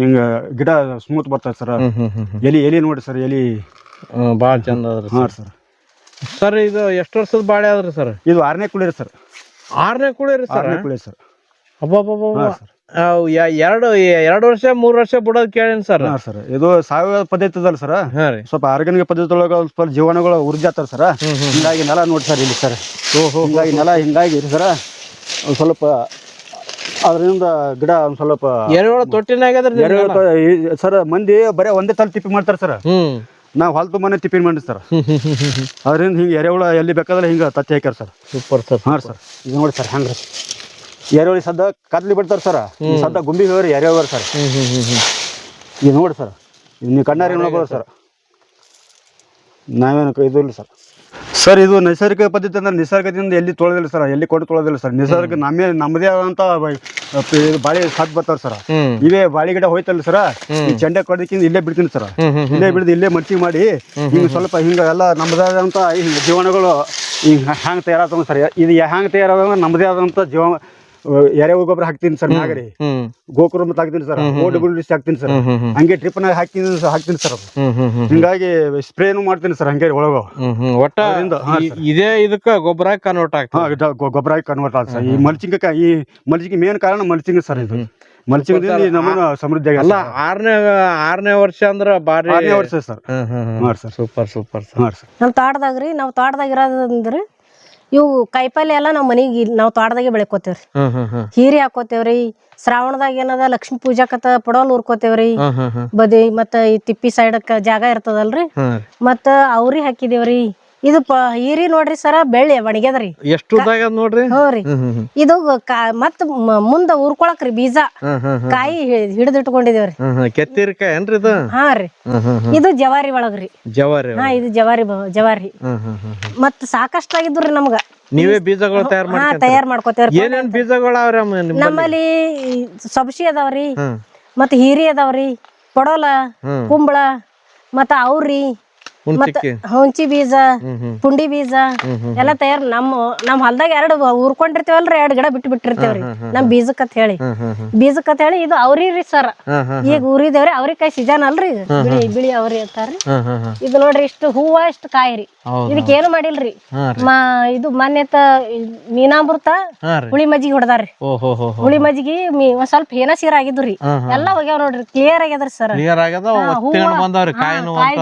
ಹಿಂಗ ಗಿಡ ಸ್ಮೂತ್ ಬರ್ತಾರೆ ಸರ್. ಎಲಿ ಎಲಿ ನೋಡಿ ಸರ್ ಎಲಿ. ಭಾಳ ಚಂದ ಅದ್ರಿ ಹಾಂ ಸರ್. ಸರ್ ಇದು ಎಷ್ಟು ವರ್ಷದ ಬಾಳೆ ಅದ್ರಿ ಸರ್? ಇದು ಆರನೇ ಕುಳಿರಿ ಸರ್. ಆರನೇ ಕುಳಿರಿ ಸರ್ ಆರನೇ ಕುಳಿ ಸರ್. ಅಬ್ಬಬ್ಬಬ್ಬ ಯಾ ಎರಡು ಎರಡು ವರ್ಷ ಮೂರು ವರ್ಷ ಬಿಡೋದ್ ಕೇಳೇನಿ ಸರ್. ಹಾಂ ಸರ್ ಇದು ಸಾವಯವ ಪದ್ಧತಿ ಅದಲ್ಲ ಸರ್. ಹಾ ರೀ. ಸ್ವಲ್ಪ ಆರ್ಗಾನಿಕ್ ಪದ್ಧತಿ ಒಳಗೆ ಒಂದ್ ಸ್ವಲ್ಪ ಜೀವನಗಳು ಉರ್ಜಾತಾರ ಸರ್. ಹಿಂಗಾಗಿ ನೆಲ ನೋಡಿ ಸರ್ ಇಲ್ಲಿ ಸರ್. ಹಿಂಗಾಗಿ ನೆಲ ಹಿಂಗಾಗಿ ಸರ್. ಒಂದ್ ಸ್ವಲ್ಪ ಅದರಿಂದ ಗಿಡ ಒಂದು ಸ್ವಲ್ಪ ಎರೆಹುಳ ತೊಟ್ಟಿನಾಗದ್ರಿ ಸರ್ ಮಂದಿ ಬರೇ ಒಂದೇ ತಲೆ ತಿಪ್ಪಿ ಮಾಡ್ತಾರೆ ಸರ್. ಹ್ಮ್. ನಾವು ಹೊಲ್ತು ಮನೆ ತಿಪ್ಪಿ ಮಾಡಿ ಸರ್. ಅದರಿಂದ ಹಿಂಗೆ ಎರೆಹುಳ ಎಲ್ಲಿ ಬೇಕಾದ್ರೆ ಹಿಂಗೆ ತತ್ತಿ ಹಾಕ್ಯಾರ ಸರ್. ಸೂಪರ್ ಸರ್ ಹಾಂ ಸರ್ ಇದು ನೋಡಿ ಸರ್ ಹಂಗೆ ಎರೆಹುಳಿ ಸದ್ದ ಕತ್ಲಿ ಬಿಡ್ತಾರ ಸರ್? ಸದ್ದ ಗುಂಬಿ ಹೋಗ್ರಿ ಎರೆಹುಳ ಸರ್? ಇದು ನೋಡಿ ಸರ್ ನೀವು ಕಣ್ಣಾರಿ ನೋಡ್ಬೋದು ಸರ್. ನಾವೇನು ಇದು ಇಲ್ಲ ಸರ್. ಸರ್ ಇದು ನೈಸರ್ಗಿಕ ಪದ್ಧತಿ ಅಂದ್ರೆ ನಿಸರ್ಗದಿಂದ ಎಲ್ಲಿ ತೊಳೆದಿಲ್ಲ ಸರ್ ಎಲ್ಲಿ ಕೊಟ್ಟು ತೊಳೆದಿಲ್ಲ ಸರ್. ನಿಸರ್ಗ ನಮ್ಮೇ ನಮ್ಮದೇ ಆದಂತ ಬಾಳೆ ಸಾಕ್ ಬರ್ತಾರ ಸರ್. ಇವೇ ಬಾಳೆ ಗಿಡ ಹೋಯ್ತಲ್ಲ ಸರ್ ಈ ಚಂಡೆ ಕೊಡೋದಕ್ಕಿಂತ ಇಲ್ಲೇ ಬಿಡ್ತೀನಿ ಸರ್. ಇಲ್ಲೇ ಬಿಡದು ಇಲ್ಲೇ ಮಡ್ಚಿ ಮಾಡಿ ಹಿಂಗೆ ಸ್ವಲ್ಪ ಹಿಂಗೆ ಎಲ್ಲ ನಮ್ಮದಾದಂಥ ಜೀವನಗಳು ಈಗ ಹ್ಯಾಂಗೆ ತಯಾರಾಗ್ತಾವೆ ಸರ್. ಇದು ಹ್ಯಾಂಗೆ ತಯಾರಾದ ನಮ್ಮದೇ ಆದಂಥ ಜೀವ ಎರೆಹುಳ ಗೊಬ್ಬರ ಹಾಕ್ತೀನಿ ಸರ್ ನಾಗರಿ. ಗೋಕುರ ಮತ್ತೆ ಹಾಕ್ತೀನಿ ಸರ್ ಓ ಡಬ್ಲ್ಯೂ ಡಿ ಹಾಕ್ತೀನಿ ಸರ್. ಹಂಗೆ ಟ್ರಿಪ್ ನಾಗ ಟ್ರಿಪ್ನಾಗ ಹಾಕ್ತೀನಿ ಹಾಕ್ತೀನಿ ಸರ್ ಹಿಂಗಾಗಿ ಸ್ಪ್ರೇನು ಮಾಡ್ತೀನಿ ಸರ್ ಹಂಗೆ ಒಳಗ. ಒಟ್ಟ ಇದೇ ಇದಕ್ಕ ಗೊಬ್ಬರ ಕನ್ವರ್ಟ್ ಆಗ್ತದೆ. ಹಾಂ ಗೊಬ್ಬರ ಕನ್ವರ್ಟ್ ಆಗ್ತದೆ ಸರ್. ಈ ಮಲ್ಚಿಂಗ್ ಈ ಮಲ್ಚಿಂಗ್ ಮೇನ್ ಕಾರಣ ಮಲ್ಚಿಂಗ್ ಸರ್ ಇದು. ಮಲ್ಚಿಂಗದಿಂದ ನಮ್ಮ ಸಮೃದ್ಧಿ ಅಲ್ಲ ಆರನೇ ಆರನೇ ವರ್ಷ ಅಂದ್ರ ಬಾರಿ ಆರನೇ ವರ್ಷ ಸರ್. Super super sir. ಹಾಂ ನಾವ್ ನಮ್ಮ ತೋಟದಾಗ ರೀ ನಾವು ತೋಟದಾಗ ಇರೋದಂದ್ರೆ ಇವು ಕಾಯಿಪಲ್ಲೆ ಎಲ್ಲ ನಾವು ಮನಿಗೆ ನಾವು ತೋಟದಾಗೆ ಬೆಳ್ಕೋತೇವ್ರಿ. ಹೀರಿ ಹಾಕೋತೇವ್ರಿ ಶ್ರಾವಣದಾಗ ಏನದ ಲಕ್ಷ್ಮೀ ಪೂಜಾಕತ ಪಡವಲ್ ಉರ್ಕೋತೇವ್ರಿ ಬದಿ ಮತ್ತ ಈ ತಿಪ್ಪಿ ಸೈಡಕ್ಕ ಜಾಗ ಇರ್ತದಲ್ರಿ. ಮತ್ತ ಅವ್ರಿ ಹಾಕಿದೇವ್ರಿ. ಇದು ಪ ಹೀರಿ ನೋಡ್ರಿ ಸರ ಬೆಳ್ಳಿ ಒಣಗ್ಯದ್ರಿ. ಎಷ್ಟು ಉದ್ದಾಗ ಅದ್ ನೋಡ್ರಿ? ಹೋರಿ ರೀ. ಇದು ಕಾ- ಮತ್ತ್ ಮ- ಮುಂದ ಉರ್ಕೊಳಕ್ರಿ ಬೀಜ. ಹ್ಮ್ ಹ್ಮ್ ಹ್ಮ್ ಕಾಯಿ ಹಿಡಿದಿಟ್ಕೊಂಡಿದೇವ್ರಿ ಹ್ಮ್ ಹ್ಮ್. ಕೆತ್ತಿರಿಕಾಯಿ ಏನ್ರಿ ಇದು? ಹಾ ರೀ. ಹ್ಮ್ ಹ್ಮ್ ಹ್ಮ್. ಇದು ಜವಾರಿ ಒಳಗ್ರಿ ಜವಾರಿ ಹಾ ಇದು ಜವಾರಿ ಬ- ಜವಾರಿ. ಹ್ಮ್ ಹ್ಮ್ ಹ್ಮ್ ಹ್ಮ್. ಮತ್ ಸಾಕಷ್ಟು ಆಗಿದ್ರಿ ನಮ್ಗ. ನೀವೇ ಬೀಜಗಳು ತಯಾರು ಹಾ ತಯಾರ್ ಮಾಡ್ಕೋತೇವ್ರಿ ಏನೇನ್ ಬೀಜಗಳು ಅವ್ರಿ ಅಮ್ಮ ನಿಮ್ಮಲ್ಲಿ? ನಮ್ಮಲ್ಲಿ ಈ ಸಬ್ಸಿ ಅದಾವ್ರಿ ಹ್ಮ್. ಮತ್ ಹೀರಿ ಅದಾವ್ರಿ ಪಡೋಲ ಹ್ಮ್. ಕುಂಬಳ ಮತ್ತ ಅವ್ರಿ. ಹುಂಚಿ ಬೀಜ ಪುಂಡಿ ಬೀಜ ಎಲ್ಲ ತಯಾರ್ ನಮ್ಮ ನಮ್ ಹೊಲ್ದಾಗ ಎರಡು ಉರ್ಕೊಂಡಿರ್ತೇವಲ್ರಿ ಎರಡ್ ಗಿಡ ಬಿಟ್ಟು ಬಿಟ್ಟಿರ್ತೇವ್ರಿ. ನಮ್ ಬೀಜಕ್ಕತ್ ಹೇಳಿ. ಬೀಜಕ್ಕತ್ ಹೇಳಿ ಇದು ಅವ್ರಿ ರೀ ಸರ್. ಈಗ ಊರಿದೇವ್ರಿ ಅವ್ರಿಕಾಯಿ ಸೀಜನ್ ಅಲ್ರಿ. ಬಿಳಿ ಬಿಳಿ ಅವ್ರಿ ಅಂತಾರ್ರಿ. ಇದು ನೋಡ್ರಿ ಇಷ್ಟು ಹೂವ ಇಷ್ಟು ಕಾಯಿರಿ. ಹೌದು ಇದಕ್ಕೆ ಏನು ಮಾಡಿಲ್ರಿ. ಮಾ ಇದು ಮೊನ್ನೆತ ಮೀನಾಮೃತ ಹುಳಿ ಮಜ್ಜಿಗೆ ಹೊಡೆದಾರ್ರಿ. ಹುಳಿ ಮಜ್ಜಿಗೆ ಒಂದ್ ಸ್ವಲ್ಪ ಏನ ಸೀರ ಆಗಿದ್ರಿ ಎಲ್ಲ ಹೋಗ್ಯಾವ ನೋಡ್ರಿ ಕ್ಲಿಯರ್ ಆಗ್ಯದ್ರಿ ಸರ್.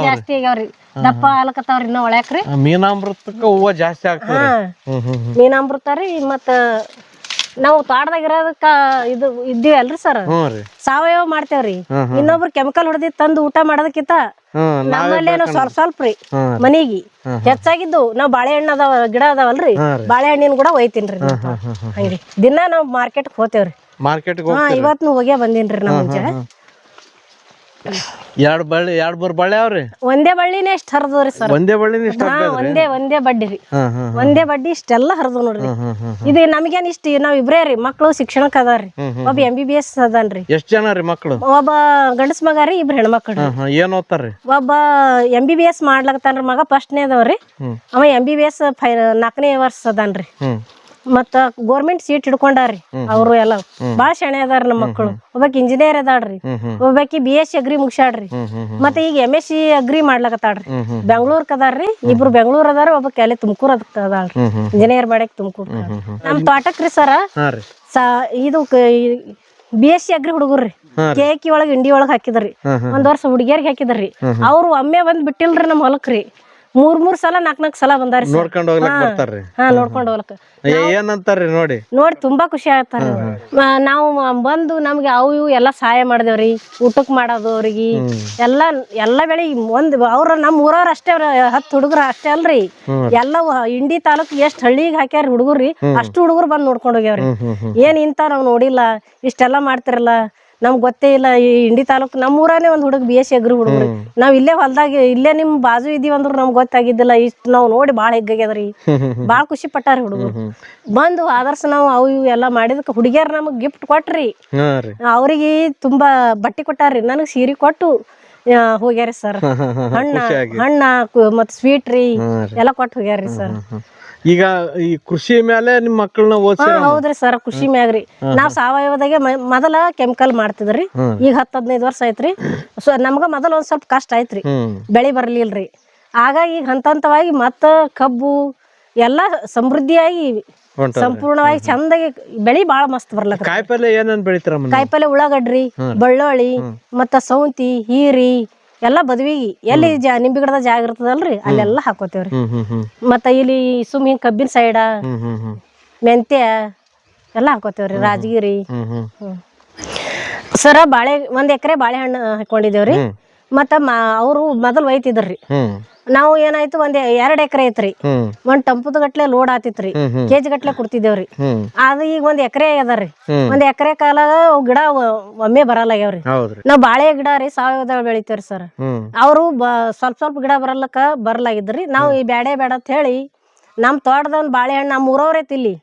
ಜಾಸ್ತಿ ಆಗ್ಯಾವ್ರಿ. ದಪ್ಪ ಆಲಕತ್ತಾವ್ರಿ ಇನ್ನ ಒಳ್ಯಾಕ್ರಿ. ಮೀನಾಮೃತಕ್ಕ ಹೂವ ಜಾಸ್ತಿ ಆಗ್ತದೆ ಮೀನಾಮೃತ ರೀ ಮತ್ತ ನಾವು ತೋಟದಾಗ ಇರೋದಕ್ಕ ಇದು ಇದ್ದೀವಿ ಅಲ್ರಿ ಸರ್? ಸಾವಯವ ಮಾಡ್ತೇವ್ರಿ. ಇನ್ನೊಬ್ರು ಕೆಮಿಕಲ್ ಹೊಡೆದಿ ತಂದು ಊಟ ಮಾಡೋದಕ್ಕಿಂತ ನಮ್ಮಲ್ಲೇನೋ ಸ್ವಲ್ಪ ಸ್ವಲ್ಪ ರೀ. ಮನಿಗಿ. ಹೆಚ್ಚಾಗಿದ್ದು ನಾವ್ ಬಾಳೆಹಣ್ಣು ಅದಾವ ಗಿಡ ಅದಾವಲ್ರಿ. ಬಾಳೆಹಣ್ಣಿನ ಕೂಡ ಒಯ್ತೀನ್ರಿ ಹಂಗೆ. ದಿನ ನಾವ್ ಮಾರ್ಕೆಟ್ ಹೋತೇವ್ರಿ ಮಾರ್ಕೆಟ್ ಹಾ ಇವತ್ನು ಹೋಗ್ಯಾ ಬಂದೇನ್ರಿ ನಾ ಮುಂಜೆ ಎರಡ್ ಬಳ್ಳಿ ಎರಡ್ ಮೂರ್ ಬಳ್ಳಿ ಅವ್ರಿ? ಒಂದೇ ಬಳ್ಳಿನೇ ಇಷ್ಟ ಹರಿದ್ರಿ ಸರ್ ಒಂದೇ ಬಳ್ಳಿನ ಇಷ್ಟ ಹಾ ಒಂದೇ ಒಂದೇ ಬಡ್ಡಿ ರೀ. ಒಂದೇ ಬಡ್ಡಿ ಇಷ್ಟೆಲ್ಲ ಹರಿದು ನೋಡ್ರಿ. ಇದು ನಮಗೇನ್ ಇಷ್ಟ ನಾವ್ ಇಬ್ರೇ ರೀ ಮಕ್ಳು ಶಿಕ್ಷಣಕ್ ಅದಾರ್ರಿ. ಒಬ್ಬ ಎಂ ಬಿ ಬಿ ಎಸ್ ಅದಾನ್ರಿ ಎಷ್ಟ್ ಜನ ರೀ ಮಕ್ಳು? ಒಬ್ಬ ಗಂಡಸ್ ಮಗ ರೀ ಇಬ್ರು ಹೆಣ್ಮಕ್ಳು ಏನ್ ಓದ್ತಾರ್ರಿ ಒಬ್ಬ ಎಂ ಬಿ ಬಿ ಎಸ್ ಮಾಡ್ಲಕತ್ತಾನ್ರಿ ಮಗ ಫಸ್ಟ್ನೇ ಅದಾವ್ರಿ ಅವ ಎಂ ಬಿ ಬಿ ಎಸ್ ಫೈ ನಾಲ್ಕನೇ ವರ್ಷ ಅದಾನ್ರಿ. ಮತ್ತ ಗೋರ್ಮೆಂಟ್ ಸೀಟ್ ಹಿಡ್ಕೊಂಡಾರ್ರಿ. ಅವ್ರು ಎಲ್ಲ. ಬಾಳ ಶಾಣೆ ಅದಾರ ನಮ್ಮ ಮಕ್ಕಳು ಒಬ್ಬಾಕಿ ಇಂಜಿನಿಯರ್ ಅದಾಳ್ರಿ. ಒಬ್ಬಾಕಿ ಬಿ ಎಸ್ ಸಿ ಅಗ್ರಿ ಮುಗ್ಸಾಡ್ರಿ ಮತ್ತೆ ಈಗ ಎಂ ಎಸ್ ಸಿ ಅಗ್ರಿ ಮಾಡ್ಲಕತ್ತಾಳ್ರಿ ಬೆಂಗಳೂರ್ ಅದಾರ್ರಿ. ಇಬ್ರು ಬೆಂಗ್ಳೂರ್ ಅದಾರ ಒಬ್ಬಾಕಿ ಅಲ್ಲಿ ತುಮಕೂರ್ ಅದಕ್ಕ ಅದಾಳ್ರಿ. ಇಂಜಿನಿಯರ್ ಮಾಡಕ್ ತುಮಕೂರ್ ನಮ್ ತೋಟಕ್ರಿ ಸರ ಸಾ ಇದು ಬಿ ಎಸ್ ಸಿ ಅಗ್ರಿ ಹುಡುಗರ್ರಿ. ಕೇಕಿ ಒಳಗ್ ಇಂಡಿ ಒಳಗ್ ಹಾಕಿದ್ರಿ. ಒಂದ್ ವರ್ಷ ಹುಡುಗಿಯರ್ಗೆ ಹಾಕಿದ್ರಿ. ಅವ್ರು ಒಮ್ಮೆ ಬಂದ್ ಬಿಟ್ಟಿಲ್ರಿ ನಮ್ ಹೊಲಕ್ರಿ. ಮೂರ್ ಮೂರ್ ಸಲ ನಾಕ್ ನಾಕ್ ಸಲ ಬಂದಾರಿ ನೋಡ್ಕೊಂಡು ನೋಡ್ಕೊಂಡ್ ಹೋಗ್ಲಕ್ ಬರ್ತಾರ್ರಿ. ಹಾ ನೋಡ್ಕೊಂಡ್ ಹೋಗ್ಲಕ್ಕ ಏ- ಏನಂತಾರ್ರಿ ನೋಡಿ. ನೋಡಿ ತುಂಬಾ ಖುಷಿ ಆಗತ್ತಾರ ನಾವು ಬಂದು ನಮ್ಗೆ ಅವು ಇವು ಎಲ್ಲಾ ಸಹಾಯ ಮಾಡಿದೇವ್ರಿ. ಊಟಕ್ ಮಾಡೋದು ಅವ್ರಿಗೆ. ಎಲ್ಲಾ ಎಲ್ಲಾ ಬೆಳಿ ಒಂದ್ ಅವ್ರ ನಮ್ಮ ಊರವ್ರ ಅಷ್ಟೇ ಅವ್ರ ಹತ್ತು ಹುಡುಗರು ಅಷ್ಟೇ ಅಲ್ರಿ. ಎಲ್ಲ ಇಂಡಿ ತಾಲೂಕ್ ಎಷ್ಟ್ ಹಳ್ಳಿಗೆ ಹಾಕ್ಯಾರ ಹುಡುಗರ್ರಿ ಅಷ್ಟು ಹುಡುಗರು ಬಂದ್ ನೋಡ್ಕೊಂಡ್ ಹೋಗ್ಯಾವ್ರಿ. ಹ್ಮ್ ಹ್ಮ್ ಹ್ಮ್. ಏನ್ ಇಂತ ನಾವ್ ನೋಡಿಲ್ಲ. ಇಷ್ಟೆಲ್ಲಾ ಮಾಡ್ತಿರಲ್ಲ. ನಮ್ಗ್ ಗೊತ್ತೇ ಇಲ್ಲ ಈ ಇಂಡಿ ತಾಲೂಕ್ ನಮ್ಮ ಊರಾನೇ ಒಂದ್ ಹುಡುಗ ಬಿ ಎಸ್ ಸಿ ಅಗ್ರಿ ಹುಡುಗ್ರಿ. ನಾವ್ ಇಲ್ಲೇ ಹೊಲ್ದಾಗ ಇಲ್ಲೇ ನಿಮ್ ಬಾಜು ಇದೀವಿ ಅಂದ್ರ ನಮ್ಗ್ ಗೊತ್ತಾಗಿದ್ದಿಲ್ಲ ಇಷ್ಟ ನಾವ್ ನೋಡಿ ಬಾಳ ಹೆಗ್ಗಾಗ್ಯದ್ರಿ ಬಾಳ ಖುಷಿ ಪಟ್ಟಾರಿ ಹುಡುಗರು. ಬಂದು ಆದರ್ಶ ನಾವು ಅವು ಇವು ಎಲ್ಲ ಮಾಡಿದಕ್ಕೆ ಹುಡುಗಿಯರ್ ನಮಗ್ ಗಿಫ್ಟ್ ಕೊಟ್ರಿ. ಅವ್ರಿಗೆ ತುಂಬಾ ಬಟ್ಟೆ ಕೊಟ್ಟಾರ್ರಿ ನನಗ್ ಸೀರೆ ಕೊಟ್ಟು ಹೋಗ್ಯಾರಿ ಸರ್. ಹಣ್ಣ ಹಣ್ಣ ಮತ್ ಮತ್ತ್ ಸ್ವೀಟ್ ರೀ ಎಲ್ಲ ಕೊಟ್ಟು ಹೋಗ್ಯಾರಿ ಸರ್. ಈಗ ಈ ಕೃಷಿ ಮೇಲೆ ನಿಮ್ ಮಕ್ಕಳನ್ನ ಓದ್ಸಿ ಹಾ ಹೌದ್ರಿ ಸರ್ ಕೃಷಿ ಮ್ಯಾಗ್ರಿ. ನಾವ್ ಸಾವಯವದಾಗೆ ಮ- ಮೊದಲ ಕೆಮಿಕಲ್ ಮಾಡ್ತಿದ್ರಿ. ಈಗ ಹತ್ತ್ ಹದಿನೈದು ವರ್ಷ ಐತ್ರಿ ಸೊ ನಮ್ಗ ಮೊದಲ ಒಂದ್ ಸ್ವಲ್ಪ ಕಷ್ಟ ಐತ್ರಿ ಹ್ಮ್. ಬೆಳಿ ಬರ್ಲಿಲ್ರಿ. ಆಗ ಈಗ ಹಂತ ಹಂತವಾಗಿ ಮತ್ತ ಕಬ್ಬು ಎಲ್ಲಾ ಸಮೃದ್ಧಿಯಾಗಿ ಹೊಂಟ ಸಂಪೂರ್ಣವಾಗಿ ಚಂದಾಗಿ ಬೆಳಿ ಬಾಳ ಮಸ್ತ್ ಬರ್ಲಕ್ಕ ಕಾಯಿಪಲ್ಲೆ ಏನೇನ್ ಬೆಳಿತಾರಮ್ಮ ಕಾಯಿಪಲ್ಲೆ ಉಳ್ಳಾಗಡ್ರಿ ಬಳ್ಳೊಳ್ಳಿ ಮತ್ತ ಸೌಂತಿ ಹೀರಿ ಎಲ್ಲಾ ಬದ್ವಿಗಿ ಎಲ್ಲಿ ಜಾ ನಿಂಬೆ ಗಿಡದ ಜಾಗ ಇರ್ತದಲ್ರಿ ಅಲ್ಲೆಲ್ಲಾ ಹಾಕೋತೇವ್ರಿ. ಮತ್ತ ಇಲ್ಲಿ ಸುಮ್ ಹಿಂಗ್ ಕಬ್ಬಿನ ಸೈಡ ಮೆಂತ್ಯ ಎಲ್ಲಾ ಹಾಕೋತೇವ್ರಿ ರಾಜಗಿರಿ. ಸರ ಬಾಳೆ ಒಂದ್ ಎಕರೆ ಬಾಳೆಹಣ್ಣು ಹಾಕೊಂಡಿದೇವ್ರಿ. ಮತ್ತ ಅವರು ಮೊದಲ್ ಒಯ್ತಿದ್ರಿ ನಾವು ಏನಾಯ್ತು ಒಂದ್ ಎರಡ್ ಎಕರೆ ಐತ್ರಿ. ಒಂದ್ ಟಂಪದ ಗಟ್ಲೆ ಲೋಡ್ ಆತಿತ್ರಿ. ಕೆಜಿ ಗಟ್ಲೆ ಕೊಡ್ತಿದ್ದೇವ್ರಿ. ಅದು ಈಗ ಒಂದ್ ಎಕರೆ ಅದರಿ. ಒಂದ್ ಎಕರೆ ಕಾಲ ಗಿಡ ಒಮ್ಮೆ ಬರಲ್ಲಾಗ್ಯಾವ್ರಿ. ನಾವ್ ಬಾಳೆ ಗಿಡ ರೀ ಸಾವಯವದಾಗ ಬೆಳಿತೇವ್ರಿ ಸರ್. ಅವರು ಸ್ವಲ್ಪ ಸ್ವಲ್ಪ ಗಿಡ ಬರಲಕ್ಕ ಬರಲಾಗಿದ್ರಿ. ನಾವು ಈ ಬ್ಯಾಡೆ ಬೇಡ ಅಂತ ಹೇಳಿ ನಮ್ ತೋಟದ ಬಾಳೆಹಣ್ಣ ಬಾಳೆಹಣ್ಣು ನಮ್ಮ ಊರವ್ರೇ ತಿಲ್ಲಿ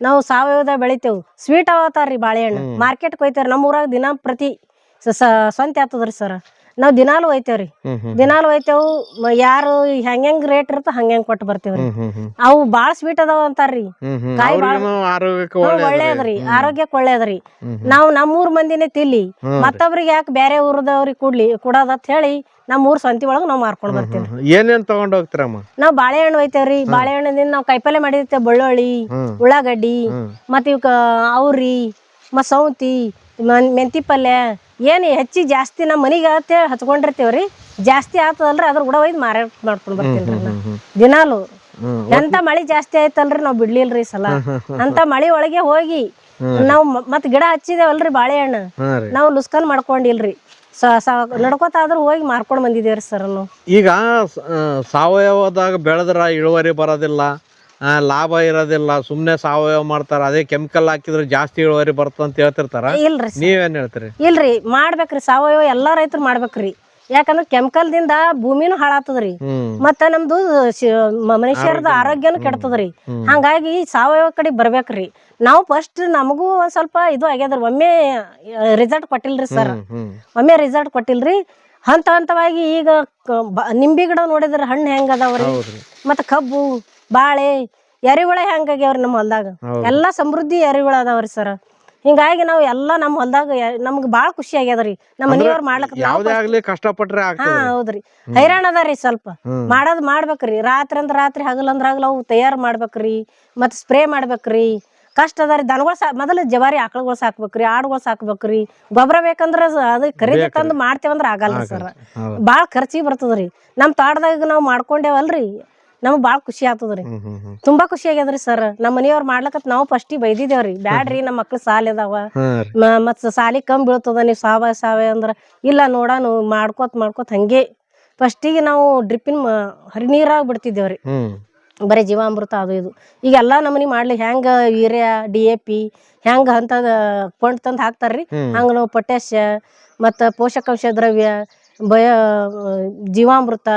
ನಾವು ಸಾವಯವದಾಗ ಬೆಳಿತೇವ್. ಸ್ವೀಟ್ ಅವತಾರ್ರಿ ಬಾಳೆಹಣ್ಣು ಮಾರ್ಕೆಟ್ ಕೊಯ್ತೇವ್ರಿ. ನಮ್ಮ ಊರಾಗ ದಿನ ಪ್ರತಿ ಸ್ವಂತ ಆತದ್ರಿ ಸರ್. ನಾವು ದಿನಾಲು ಒಯ್ತೇವ್ರಿ ದಿನಾಲು ಒಯ್ತೇವು ಯಾರು ಹೆಂಗ್ ರೇಟ್ ಇರ್ತ ಹಂಗೆ ಕೊಟ್ಟು ಬರ್ತೇವ್ರಿ. ಅವು ಬಾಳ ಸ್ವೀಟ್ ಅದಾವ ಅಂತಾರ್ರಿ. ಕಾಯಿ ಬಾಳ- ಒಳ್ಳೇದ್ರಿ ಆರೋಗ್ಯಕ್ಕೆ ಒಳ್ಳೇದ್ರಿ ನಾವು ನಮ್ಮೂರ್ ಮಂದಿನೇ ತಿಲ್ಲಿ ಮತ್ತೊಬ್ರಿಗೆ ಯಾಕೆ ಬೇರೆ ಊರದವ್ರಿಗೆ ಕೊಡ್ಲಿ ಕೊಡೋದ್ ಅಂತ ಹೇಳಿ ನಮ್ಮ ಊರ್ ಸಂತಿ ಒಳಗ್ ನಾವ್ ಮಾರ್ಕೊಂಡ್ ಬರ್ತೇವ್ರಿ. ಏನೇನ್ ತಗೊಂಡ್ ಹೋಗ್ತೀರಮ್ಮ? ನಾವ್ ಬಾಳೆಹಣ್ಣು ಒಯ್ತೇವ್ರಿ ಬಾಳೆಹಣ್ಣಿಂದ ನಾವ್ ಕಾಯಿಪಲ್ಲೆ ಮಾಡಿರ್ತೇವೆ ಬೆಳ್ಳುಳ್ಳಿ. ಉಳ್ಳಾಗಡ್ಡಿ ಮತ್ತ ಇವ್ಕ ಅವ್ರಿ ಮತ್ ಸೌಂತಿ ಮೆಂತಿ ಪಲ್ಯ. ಏನ್ ಹೆಚ್ಚಿ ಜಾಸ್ತಿ ನಮ್ಮ ಮನಿಗೆ ಅಂತ ಹಚ್ಕೊಂಡಿರ್ತೇವ್ರಿ ಜಾಸ್ತಿ ಆಗ್ತದಲ್ರಿ ಅದ್ರ ಕೂಡ ಒಯ್ದು ಮಾರಾಟ ಮಾಡ್ಕೊಂಡ್ ಬರ್ತೀನಿ ನಾ ದಿನಾಲು. ಎಂತ ಮಳಿ ಜಾಸ್ತಿ ಆಯ್ತಲ್ರಿ ನಾವ್ ಬಿಡ್ಲಿಲ್ರಿ ಸಲ. ಅಂತ ಮಳಿ ಒಳಗೆ ಹೋಗಿ ನಾವ್ ಮತ್ತೆ ಮತ್ ಗಿಡ ಹಚ್ಚಿದೇವಲ್ರಿ ಬಾಳೆಹಣ್ಣು. ರೀ. ನಾವು ಲುಸ್ಕನ್ ಮಾಡ್ಕೊಂಡಿಲ್ರಿ. ನಡ್ಕೋತ ಆದ್ರೂ ಹೋಗಿ ಮಾರ್ಕೊಂಡ್ ಬಂದಿದೇವ್ರಿ ಸರ್ ನಾವು. ಈಗ ಸಾವಯವದಾಗ ಬೆಳೆದ್ರ ಇಳುವರಿ ಬರೋದಿಲ್ಲ. ಲಾಭ ಇರೋದಿಲ್ಲ ಸುಮ್ನೆ ಸಾವಯವ ಮಾಡ್ತಾರ ಅದೇ ಕೆಮಿಕಲ್ ಹಾಕಿದ್ರೆ ಜಾಸ್ತಿ ಇಳುವರಿ ಬರ್ತದ ಅಂತ ಹೇಳ್ತಿರ್ತಾರ. ಇಲ್ರಿ. ನೀವೇನ್ ಹೇಳ್ತೀರಿ? ಇಲ್ರಿ ಮಾಡ್ಬೇಕ್ರಿ ಸಾವಯವ ಎಲ್ಲಾ ರೈತರು ಮಾಡ್ಬೇಕ್ರಿ. ಯಾಕಂದ್ರ ಕೆಮಿಕಲ್ ದಿಂದ ಭೂಮಿನೂ ಹಾಳಾತದ್ರಿ ಹ್ಮ್. ಮತ್ತ ನಮ್ದು ಶಿ- ಮ- ಮನುಷ್ಯರದ ಆರೋಗ್ಯನೂ ಕೆಡ್ತದ್ರಿ. ಹ್ಮ್. ಹಂಗಾಗಿ ಸಾವಯವ ಕಡೆ ಬರ್ಬೇಕ್ರಿ. ನಾವು ಫಸ್ಟ್ ನಮಗೂ ಒಂದ್ ಸ್ವಲ್ಪ ಇದು ಆಗ್ಯದ್ರಿ ಒಮ್ಮೆ ರಿಸಲ್ಟ್ ಕೊಟ್ಟಿಲ್ರಿ ಸರ್ ಹ್ಮ್, ಹ್ಮ್. ಒಮ್ಮೆ ರಿಸಲ್ಟ್ ಕೊಟ್ಟಿಲ್ರಿ. ಹಂತ ಹಂತವಾಗಿ ಈಗ ನಿಂಬಿ ಬ- ನಿಂಬೆ ಗಿಡ ನೋಡಿದ್ರ ಹಣ್ಣು ಹೆಂಗ್ ಅದಾವ್ರಿ? ಹೌದ್ರಿ. ಮತ್ತ ಕಬ್ಬು ಬಾಳೆ ಎರಿಹುಳ ಹೆಂಗಾಗ್ಯಾವ್ರಿ ನಮ್ಮ ಹೊಲ್ದಾಗ. ಎಲ್ಲಾ ಸಮೃದ್ಧಿ ಎರಿಹುಳ ಅದಾವ್ರಿ ಸರ್ ಹಿಂಗಾಗಿ ನಾವು ಎಲ್ಲಾ ನಮ್ಮ ಹೊಲ್ದಾಗ ನಮ್ಗೆ ಬಾಳ ಖುಷಿ ಆಗ್ಯದ್ರಿ. ನಮ್ಮ ಮನಿಯವ್ರ ಮಾಡ್ಲಕ್ ನಾವ್ ಯಾವ್ದೇ ಆಗ್ಲಿ ಕಷ್ಟಪಟ್ರೆ ಹಾ ಹೌದ್ರಿ. ಹೈರಾಣ ಅದಾರಿ ಸ್ವಲ್ಪ. ಮಾಡೋದ್ ಮಾಡ್ಬೇಕ್ರಿ. ರಾತ್ರಿ ಅಂದ್ರ ರಾತ್ರಿ ಹಗಲಂದ್ರ ಹಗಲ್ ಅವು ತಯಾರ್ ಮಾಡ್ಬೇಕ್ರಿ. ಮತ್ ಸ್ಪ್ರೇ ಮಾಡ್ಬೇಕ್ರಿ. ಕಷ್ಟ ಅದಾರಿ ದನಗಳು ಸಾ ಮೊದಲು ಜವಾರಿ ಆಕಳುಗಳು ಸಾಕ್ಬೇಕ್ರಿ ಆಡುಗಳು ಸಾಕ್ಬೇಕ್ರಿ. ಗೊಬ್ಬರ ಬೇಕಂದ್ರ ಅದು ಖರೀದಿ ತಂದು ಮಾಡ್ತೇವಂದ್ರ ಆಗಲ್ಲ ಸರ್. ಬಾಳ ಖರ್ಚಿಗೆ ಬರ್ತದ್ರಿ. ನಮ್ ತೋಟದಾಗ ನಾವ್ ಮಾಡ್ಕೊಂಡೇವಲ್ರಿ. ನಮ್ಗ್ ಬಾಳ ಖುಷಿ ಆತದ್ರಿ ತುಂಬಾ ಖುಷಿ ಆಗ್ಯದ್ರಿ ಸರ್. ನಮ್ಮ ಮನಿಯವ್ರ ಮಾಡ್ಲಕತ್ ನಾವು ಫಸ್ಟ್ ಬೈದಿದೇವ್ರಿ ಬ್ಯಾಡ್ರಿ ನಮ್ಮ ಮಕ್ಳು ಸಾಲ ಇದಾವ ಮತ್ ಸಾಲಿ ಕಮ್ಮಿ ಬೀಳ್ತದ ನೀವು ಸಾವ ಸಾವ ಅಂದ್ರ ಇಲ್ಲ ನೋಡಾನು ಮಾಡ್ಕೋತ್ ಮಾಡ್ಕೋತ್ ಹಂಗೆ. ಫಸ್ಟಿಗೆ ನಾವು ಡ್ರಿಪ್ಪಿನ ಹರಿನೀರಾಗ ಬಿಡ್ತಿದ್ದೇವ್ರಿ. ಬರೀ ಜೀವಾಮೃತ ಅದು ಇದು. ಈಗ ಎಲ್ಲಾ ನಮನಿ ಮಾಡ್ಲಿ ಹೆಂಗ ಯೂರಿಯಾ ಡಿ ಎ ಪಿ ಹೆಂಗ ಅಂತದ ಕೊಂಡ್ ತಂದ್ ಹಾಕ್ತಾರ್ರಿ. ಹಂಗ ನಾವು ಪೊಟ್ಯಾಶ ಮತ್ತ ಪೋಷಕಾಂಶ ದ್ರವ್ಯ ಬಯ ಜೀವಾಮೃತ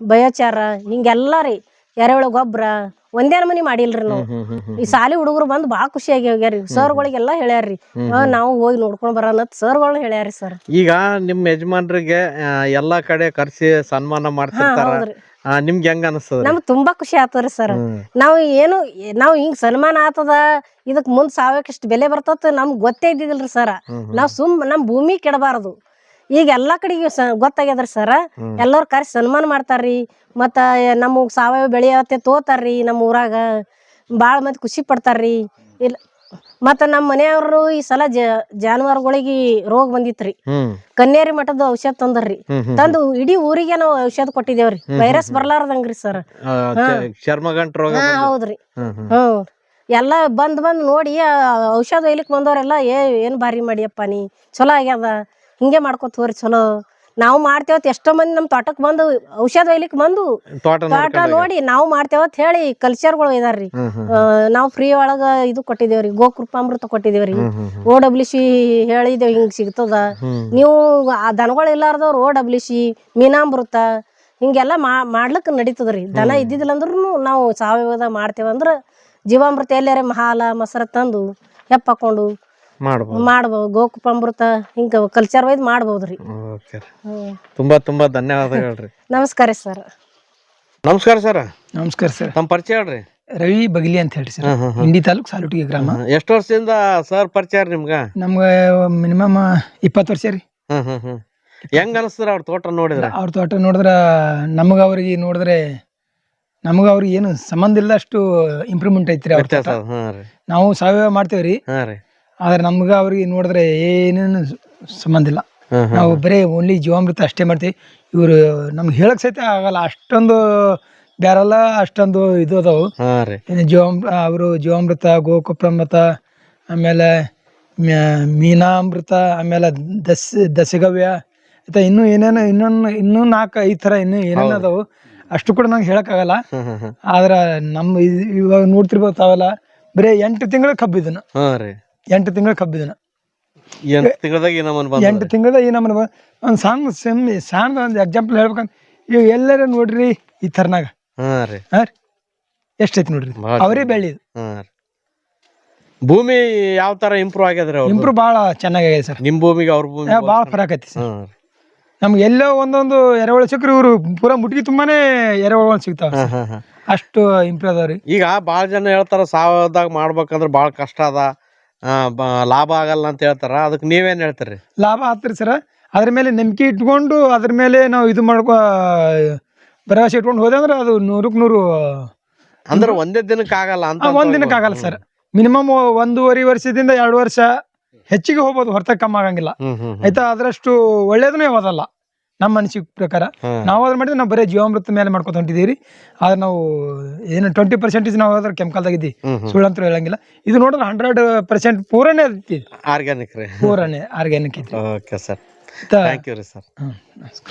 ಬಯೋಚಾರ ಹಿಂಗೆಲ್ಲಾ ರೀ. ಎರೆಹುಳ ಗೊಬ್ಬರ ಒಂದೇ ಮನಿ ಮಾಡಿಲ್ರಿ ನಾವು. ಈ ಸಾಲಿ ಹುಡುಗರು ಬಂದು ಭಾಳ ಖುಷಿಯಾಗಿ ಹೋಗ್ಯಾರಿ ಸರ್ಗಳಿಗೆಲ್ಲ ಹೇಳ್ಯಾರ್ರಿ ನಾವು ಹೋಗಿ ನೋಡ್ಕೊಂಡ್ ಬರೋಣ ಸರ್ಗಳು ಹೇಳ್ಯಾರಿ ಸರ್. ಈಗ ನಿಮ್ಮ ಯಜಮಾನ್ರಿಗೆ ಎಲ್ಲಾ ಕಡೆ ಕರ್ಸಿ ಸನ್ಮಾನ ಮಾಡ್ತಾ ಮಾಡ್ತಿರ್ತಾರ ನಿಮ್ಗೆ ಹೆಂಗ ಅನಿಸ್ತದ ನಮ್ಗೆ ತುಂಬಾ ಖುಷಿ ಆತದ್ರಿ ಸರ್. ನಾವು ಏನು ನಾವು ಹಿಂಗ್ ಸನ್ಮಾನ ಆತದ ಇದಕ್ ಮುಂದ್ ಸಾವಕ್ಕೆ ಬೆಲೆ ಬರ್ತದ ನಮ್ಗ್ ಗೊತ್ತೇ ಇದ್ದಿದಿಲ್ರಿ ಸರ್. ನಾವ್ ಸುಮ್ ನಮ್ ಭೂಮಿ ಕೆಡಬಾರದು. ಈಗ ಎಲ್ಲಾ ಕಡೆಗೆ ಸ ಗೊತ್ತಾಗ್ಯದ್ರಿ ಸರ್. ಎಲ್ಲರೂ ಕರೆಸಿ ಸನ್ಮಾನ ಮಾಡ್ತಾರ್ರಿ. ಮತ್ತ ನಮಗ್ ಸಾವಯವ ಬೆಳೆಯತ್ತೆ ತೋತಾರ್ರಿ ನಮ್ಮ ಊರಾಗ ಭಾಳ ಮಂದಿ ಖುಷಿ ಪಡ್ತಾರ್ರಿ. ಇಲ್ಲ ಮತ್ತ ನಮ್ಮ ಮನೆಯವರು ಈ ಸಲ ಜಾನುವಾರುಗಳಿಗೆ ರೋಗ ಬಂದಿತ್ರಿ. ಕನ್ಯಾರಿ ಕನ್ನೇರಿ ಮಠದ ಔಷಧ ಹ್ಮ್ ತಂದು ಇಡೀ ಊರಿಗೆ ನಾವು ಔಷಧ ಕೊಟ್ಟಿದೇವ್ರಿ. ವೈರಸ್ ಬರ್ಲಾರ್ದಂಗ್ರಿ ಸರ್ ಹೌದ್ರಿ. ಹ್ಮ್ ಎಲ್ಲಾ ಬಂದ್ ಬಂದ್ ನೋಡಿ ಔಷಧ ಒಯ್ಲಿಕ್ ಬಂದವ್ರೆಲ್ಲ ಏ ಏನ್ ಭಾರಿ ಮಾಡಿಯಪ್ಪ ನೀ? ಚಲೋ ಆಗ್ಯದ. ಹಿಂಗೆ ಮಾಡ್ಕೊತ ತೋರಿ ಚಲೋ. ನಾವು ಮಾಡ್ತೇವತ್ ಎಷ್ಟೋ ಮಂದಿ ನಮ್ ತೋಟಕ್ ಬಂದು ಔಷಧ ಒಯ್ಲಿಕ್ ಬಂದು ತೋಟ ತೋಟ ನೋಡಿ ನಾವು ಮಾಡ್ತೇವತ್ ಹೇಳಿ ಕಲ್ಚರ್ಗಳು ಇದಾರ್ರಿ ನಾವು ಫ್ರೀ ಒಳಗ ಇದು ಕೊಟ್ಟಿದೇವ್ರಿ ಗೋಕೃಪಾಮೃತ ಕೊಟ್ಟಿದೇವ್ರಿ ಓ ಡಬ್ಲ್ಯೂ ಸಿ ಹೇಳಿದೇವ್ ಹಿಂಗ್ ಸಿಗ್ತದ. ನೀವು ಆ ದನಗಳು ಇಲ್ಲಾರ್ದವ್ರು ಓ ಡಬ್ಲ್ಯೂ ಸಿ ಮೀನಾಮೃತ ಹಿಂಗೆಲ್ಲ ಮಾಡ್ಲಿಕ್ಕೆ ನಡೀತದ್ರಿ ದನ ಇದ್ದಿದ್ದಿಲ್ಲ ಅಂದ್ರೂ ನಾವು ಸಾವಯವದ ಮಾಡ್ತೇವಂದ್ರ ಜೀವಾಮೃತ ಎಲ್ಲಾರ ಹಾಲ ಮೊಸರ ತಂದು ಹೆಪ್ಪ ಹಾಕೊಂಡು ಮಾಡ್ಬೋದು. ಗೋಕುಪ ಅಮೃತ ಹಿಂಗ ಕಲ್ಚರ್ ವೈದ್ ಮಾಡ್ಬೋದ್ರಿ. ಓಕೆ ಹ್ಮ್. ತುಂಬಾ ತುಂಬಾ ಧನ್ಯವಾದಗಳ್ರಿ ನಮಸ್ಕಾರ ಸರ್. ನಮಸ್ಕಾರ ಸರ್. ನಮಸ್ಕಾರ ಸರ್. ತಮ್ಮ ಪರಿಚಯ ಹೇಳ್ರಿ. ರವಿ ಬಗಲಿ ಅಂತ ಹೇಳಿ ಸರ್. ಹಿಂಡಿ ತಾಲೂಕು ಹ್ಮ್. ಇಂಡಿ ತಾಲೂಕ್ ಸಾಲುಟಿಗೆ ಗ್ರಾಮ. ಎಷ್ಟು ವರ್ಷದಿಂದ ಸರ್ ಪರಿಚಯ ರೀ ನಿಮ್ಗ? ನಮ್ಗೆ ಮಿನಿಮಮ್ ಇಪ್ಪತ್ತು ವರ್ಷ ರೀ. ಹ್ಮ್ ಹ್ಮ್ ಹ್ಮ್. ಹೆಂಗ್ ಅನಸ್ತದ ಅವ್ರ ತೋಟ ನೋಡಿದ್ರ? ಅವ್ರ ತೋಟ ನೋಡಿದ್ರ ನಮಗ ಅವ್ರಿಗೆ ನೋಡಿದ್ರೆ ನಮಗ ಅವ್ರಿಗೆ ಏನು ಸಂಬಂಧ ಇಲ್ಲದಷ್ಟು ಇಂಪ್ರೂವ್ಮೆಂಟ್ ಐತ್ರಿ ಅವ್ರ ವ್ಯತ್ಯಾಸ ತೋಟ. ಹಾ ರೀ. ನಾವು ಸಾವಯವ ಮಾಡ್ತೇವ್ರಿ. ಹಾ ರೀ. ಆದ್ರೆ ನಮ್ಗ ಅವ್ರಿಗೆ ನೋಡಿದ್ರೆ ಏನೇನು ಸಂಬಂಧ ಇಲ್ಲ. ನಾವು ಬರೇ ಓನ್ಲಿ ಜೀವಾಮೃತ ಅಷ್ಟೇ ಮಾಡ್ತೀವಿ. ಇವರು ನಮ್ಗೆ ಹೇಳಕ್ ಸಹಿತ ಆಗಲ್ಲ. ಅಷ್ಟೊಂದು ಬೇರೆಲ್ಲ ಅಷ್ಟೊಂದು ಇದು ಅದಾವು. ಜೀವಾಮೃತ ಅವರು ಜೀವಾಮೃತ ಗೋಕುಪ್ರಮೃತ ಆಮೇಲೆ ಮೀನಾಮೃತ ಆಮೇಲೆ ದಸ್ ದಸಗವ್ಯ ಆಯ್ತಾ ಇನ್ನು ಏನೇನು ಇನ್ನೊಂದು ಇನ್ನೂ ನಾಲ್ಕು ಐದು ಥರ ಇನ್ನೂ ಏನೇನು ಅದಾವು. ಅಷ್ಟು ಕೂಡ ನಂಗೆ ಹೇಳಕ್ಕಾಗಲ್ಲ ಆದ್ರೆ ನಮ್ಮ ಇವಾಗ ನೋಡ್ತಿರ್ಬೋದು ತಾವೆಲ್ಲ. ಬರೀ ಎಂಟು ತಿಂಗಳ ರೀ. ಎಂಟು ತಿಂಗಳು ಕಬ್ಬಿದನ ಎಂಟು ತಿಂಗಳದಾಗ ಈ ನಮನ್ ಬಂದ ಎಂಟು ತಿಂಗಳದ ಈ ನಮ್ಮನ್ನ ಒಂದು ಸಣ್ಣ ಸೆಮ್ಮಿ ಸಣ್ಣ ಒಂದು ಎಕ್ಸಾಂಪಲ್ ಹೇಳ್ಬೇಕಂತ ಈಗ ಎಲ್ಲರ ನೋಡ್ರಿ ಈ ತರನಾಗ ಹಾ ರೀ. ಹಾಂ ರೀ. ಎಷ್ಟೈತಿ ನೋಡ್ರಿ ಅವ್ರೇ ಬೆಳಿ ಹಾ ರೀ. ಭೂಮಿ ಯಾವ ತರ ಇಂಪ್ರೂವ್ ಆಗ್ಯದ್ರಿ ಅವ್ರ ಇಂಪ್ರೂವ್ ಭಾಳ ಚೆನ್ನಾಗಿದೆ ಸರ್. ನಿಮ್ ಭೂಮಿಗೆ ಅವ್ರ ಭೂಮಿ ಭಾಳ ಫರಕ್ ಐತಿ ಸರ್. ಹಾ ನಮ್ಗೆ ಎಲ್ಲೋ ಒಂದೊಂದು ಎರೆಹುಳ ಸಿಕ್ಕರು ಇವರು. ಪೂರಾ ಮುಟ್ಗಿ ತುಂಬಾನೇ ಎರೆಹುಳು ಸಿಗ್ತಾವ ಹಾ ಹಾ ಹಾ. ಅಷ್ಟು ಇಂಪ್ರೂವ್ ಅದಾವ್ರಿ. ಈಗ ಭಾಳ ಜನ ಹೇಳ್ತಾರ ಸಾವಯವದಾಗ ಮಾಡ್ಬೇಕಂದ್ರ ಭಾಳ ಕಷ್ಟ ಅದ. ಬ- ಲಾಭ ಆಗಲ್ಲ ಅಂತ ಹೇಳ್ತಾರ. ಅದಕ್ಕೆ ನೀವೇನು ಹೇಳ್ತೀರಿ? ಲಾಭ ಆಗ್ತರಿ ಸರ್. ಅದ್ರ ಮೇಲೆ ನಂಬಿಕೆ ಇಟ್ಕೊಂಡು ಅದ್ರ ಮೇಲೆ ನಾವು ಇದು ಮಾಡ್ಕೊ ಭರವಸೆ ಇಟ್ಕೊಂಡು ಹೋದೆ ಅಂದ್ರೆ ಅದು ನೂರಕ್ಕೆ ನೂರು ಅಂದ್ರೆ ಒಂದೇ ದಿನಕ್ಕೆ ಆಗಲ್ಲ ಅಂತ ಆ, ಒಂದ್ ದಿನಕ್ಕೆ ಆಗಲ್ಲ ಸರ್. ಮಿನಿಮಮ್ ಒಂದೂವರೆ ವರ್ಷದಿಂದ ಎರಡು ವರ್ಷ ಹೆಚ್ಚಿಗೆ ಹೋಗ್ಬೋದು ಹೊರತಾಗಿ ಕಮ್ಮಿ ಆಗಂಗಿಲ್ಲ. ಹ್ಮ್ ಹ್ಮ್ ಹ್ಮ್. ಆಯ್ತಾ? ಅದರಷ್ಟು ಒಳ್ಳೇದನ್ನೇ ಓದಲ್ಲ. ನಮ್ಮ ಅನಿಸಿಕೆ ಪ್ರಕಾರ. ನಾವು ಅದ್ರ ಮಾಡಿದ್ರೆ ನಾವು ಬರೀ ಜೀವಾಮೃತ ಮೇಲೆ ಮಾಡ್ಕೊತ ಹೊಂಟಿದೀವಿ ಆದ್ರೆ ನಾವು ಏನು ಟ್ವೆಂಟಿ ಪರ್ಸೆಂಟೇಜ್ ನಾವು ಅದ್ರ ಕೆಮಿಕಲ್ದಾಗಿದ್ದಿ ಹ್ಮ್ ಸುಳ್ಳು ಸುಳ್ಳಂತೂ ಹೇಳಂಗಿಲ್ಲ. ಇದು ನೋಡಿದ್ರೆ ಹಂಡ್ರೆಡ್ ಪರ್ಸೆಂಟ್ ಪೂರನೇ ಐತಿ ಆರ್ಗ್ಯಾನಿಕ್ ರೀ. ಪೂರನೇ ಆರ್ಗ್ಯಾನಿಕ್ ಐತಿ ಓಕೆ ಸರ್ ಥ್ಯಾಂಕ್ ಯು ರೀ ಸರ್.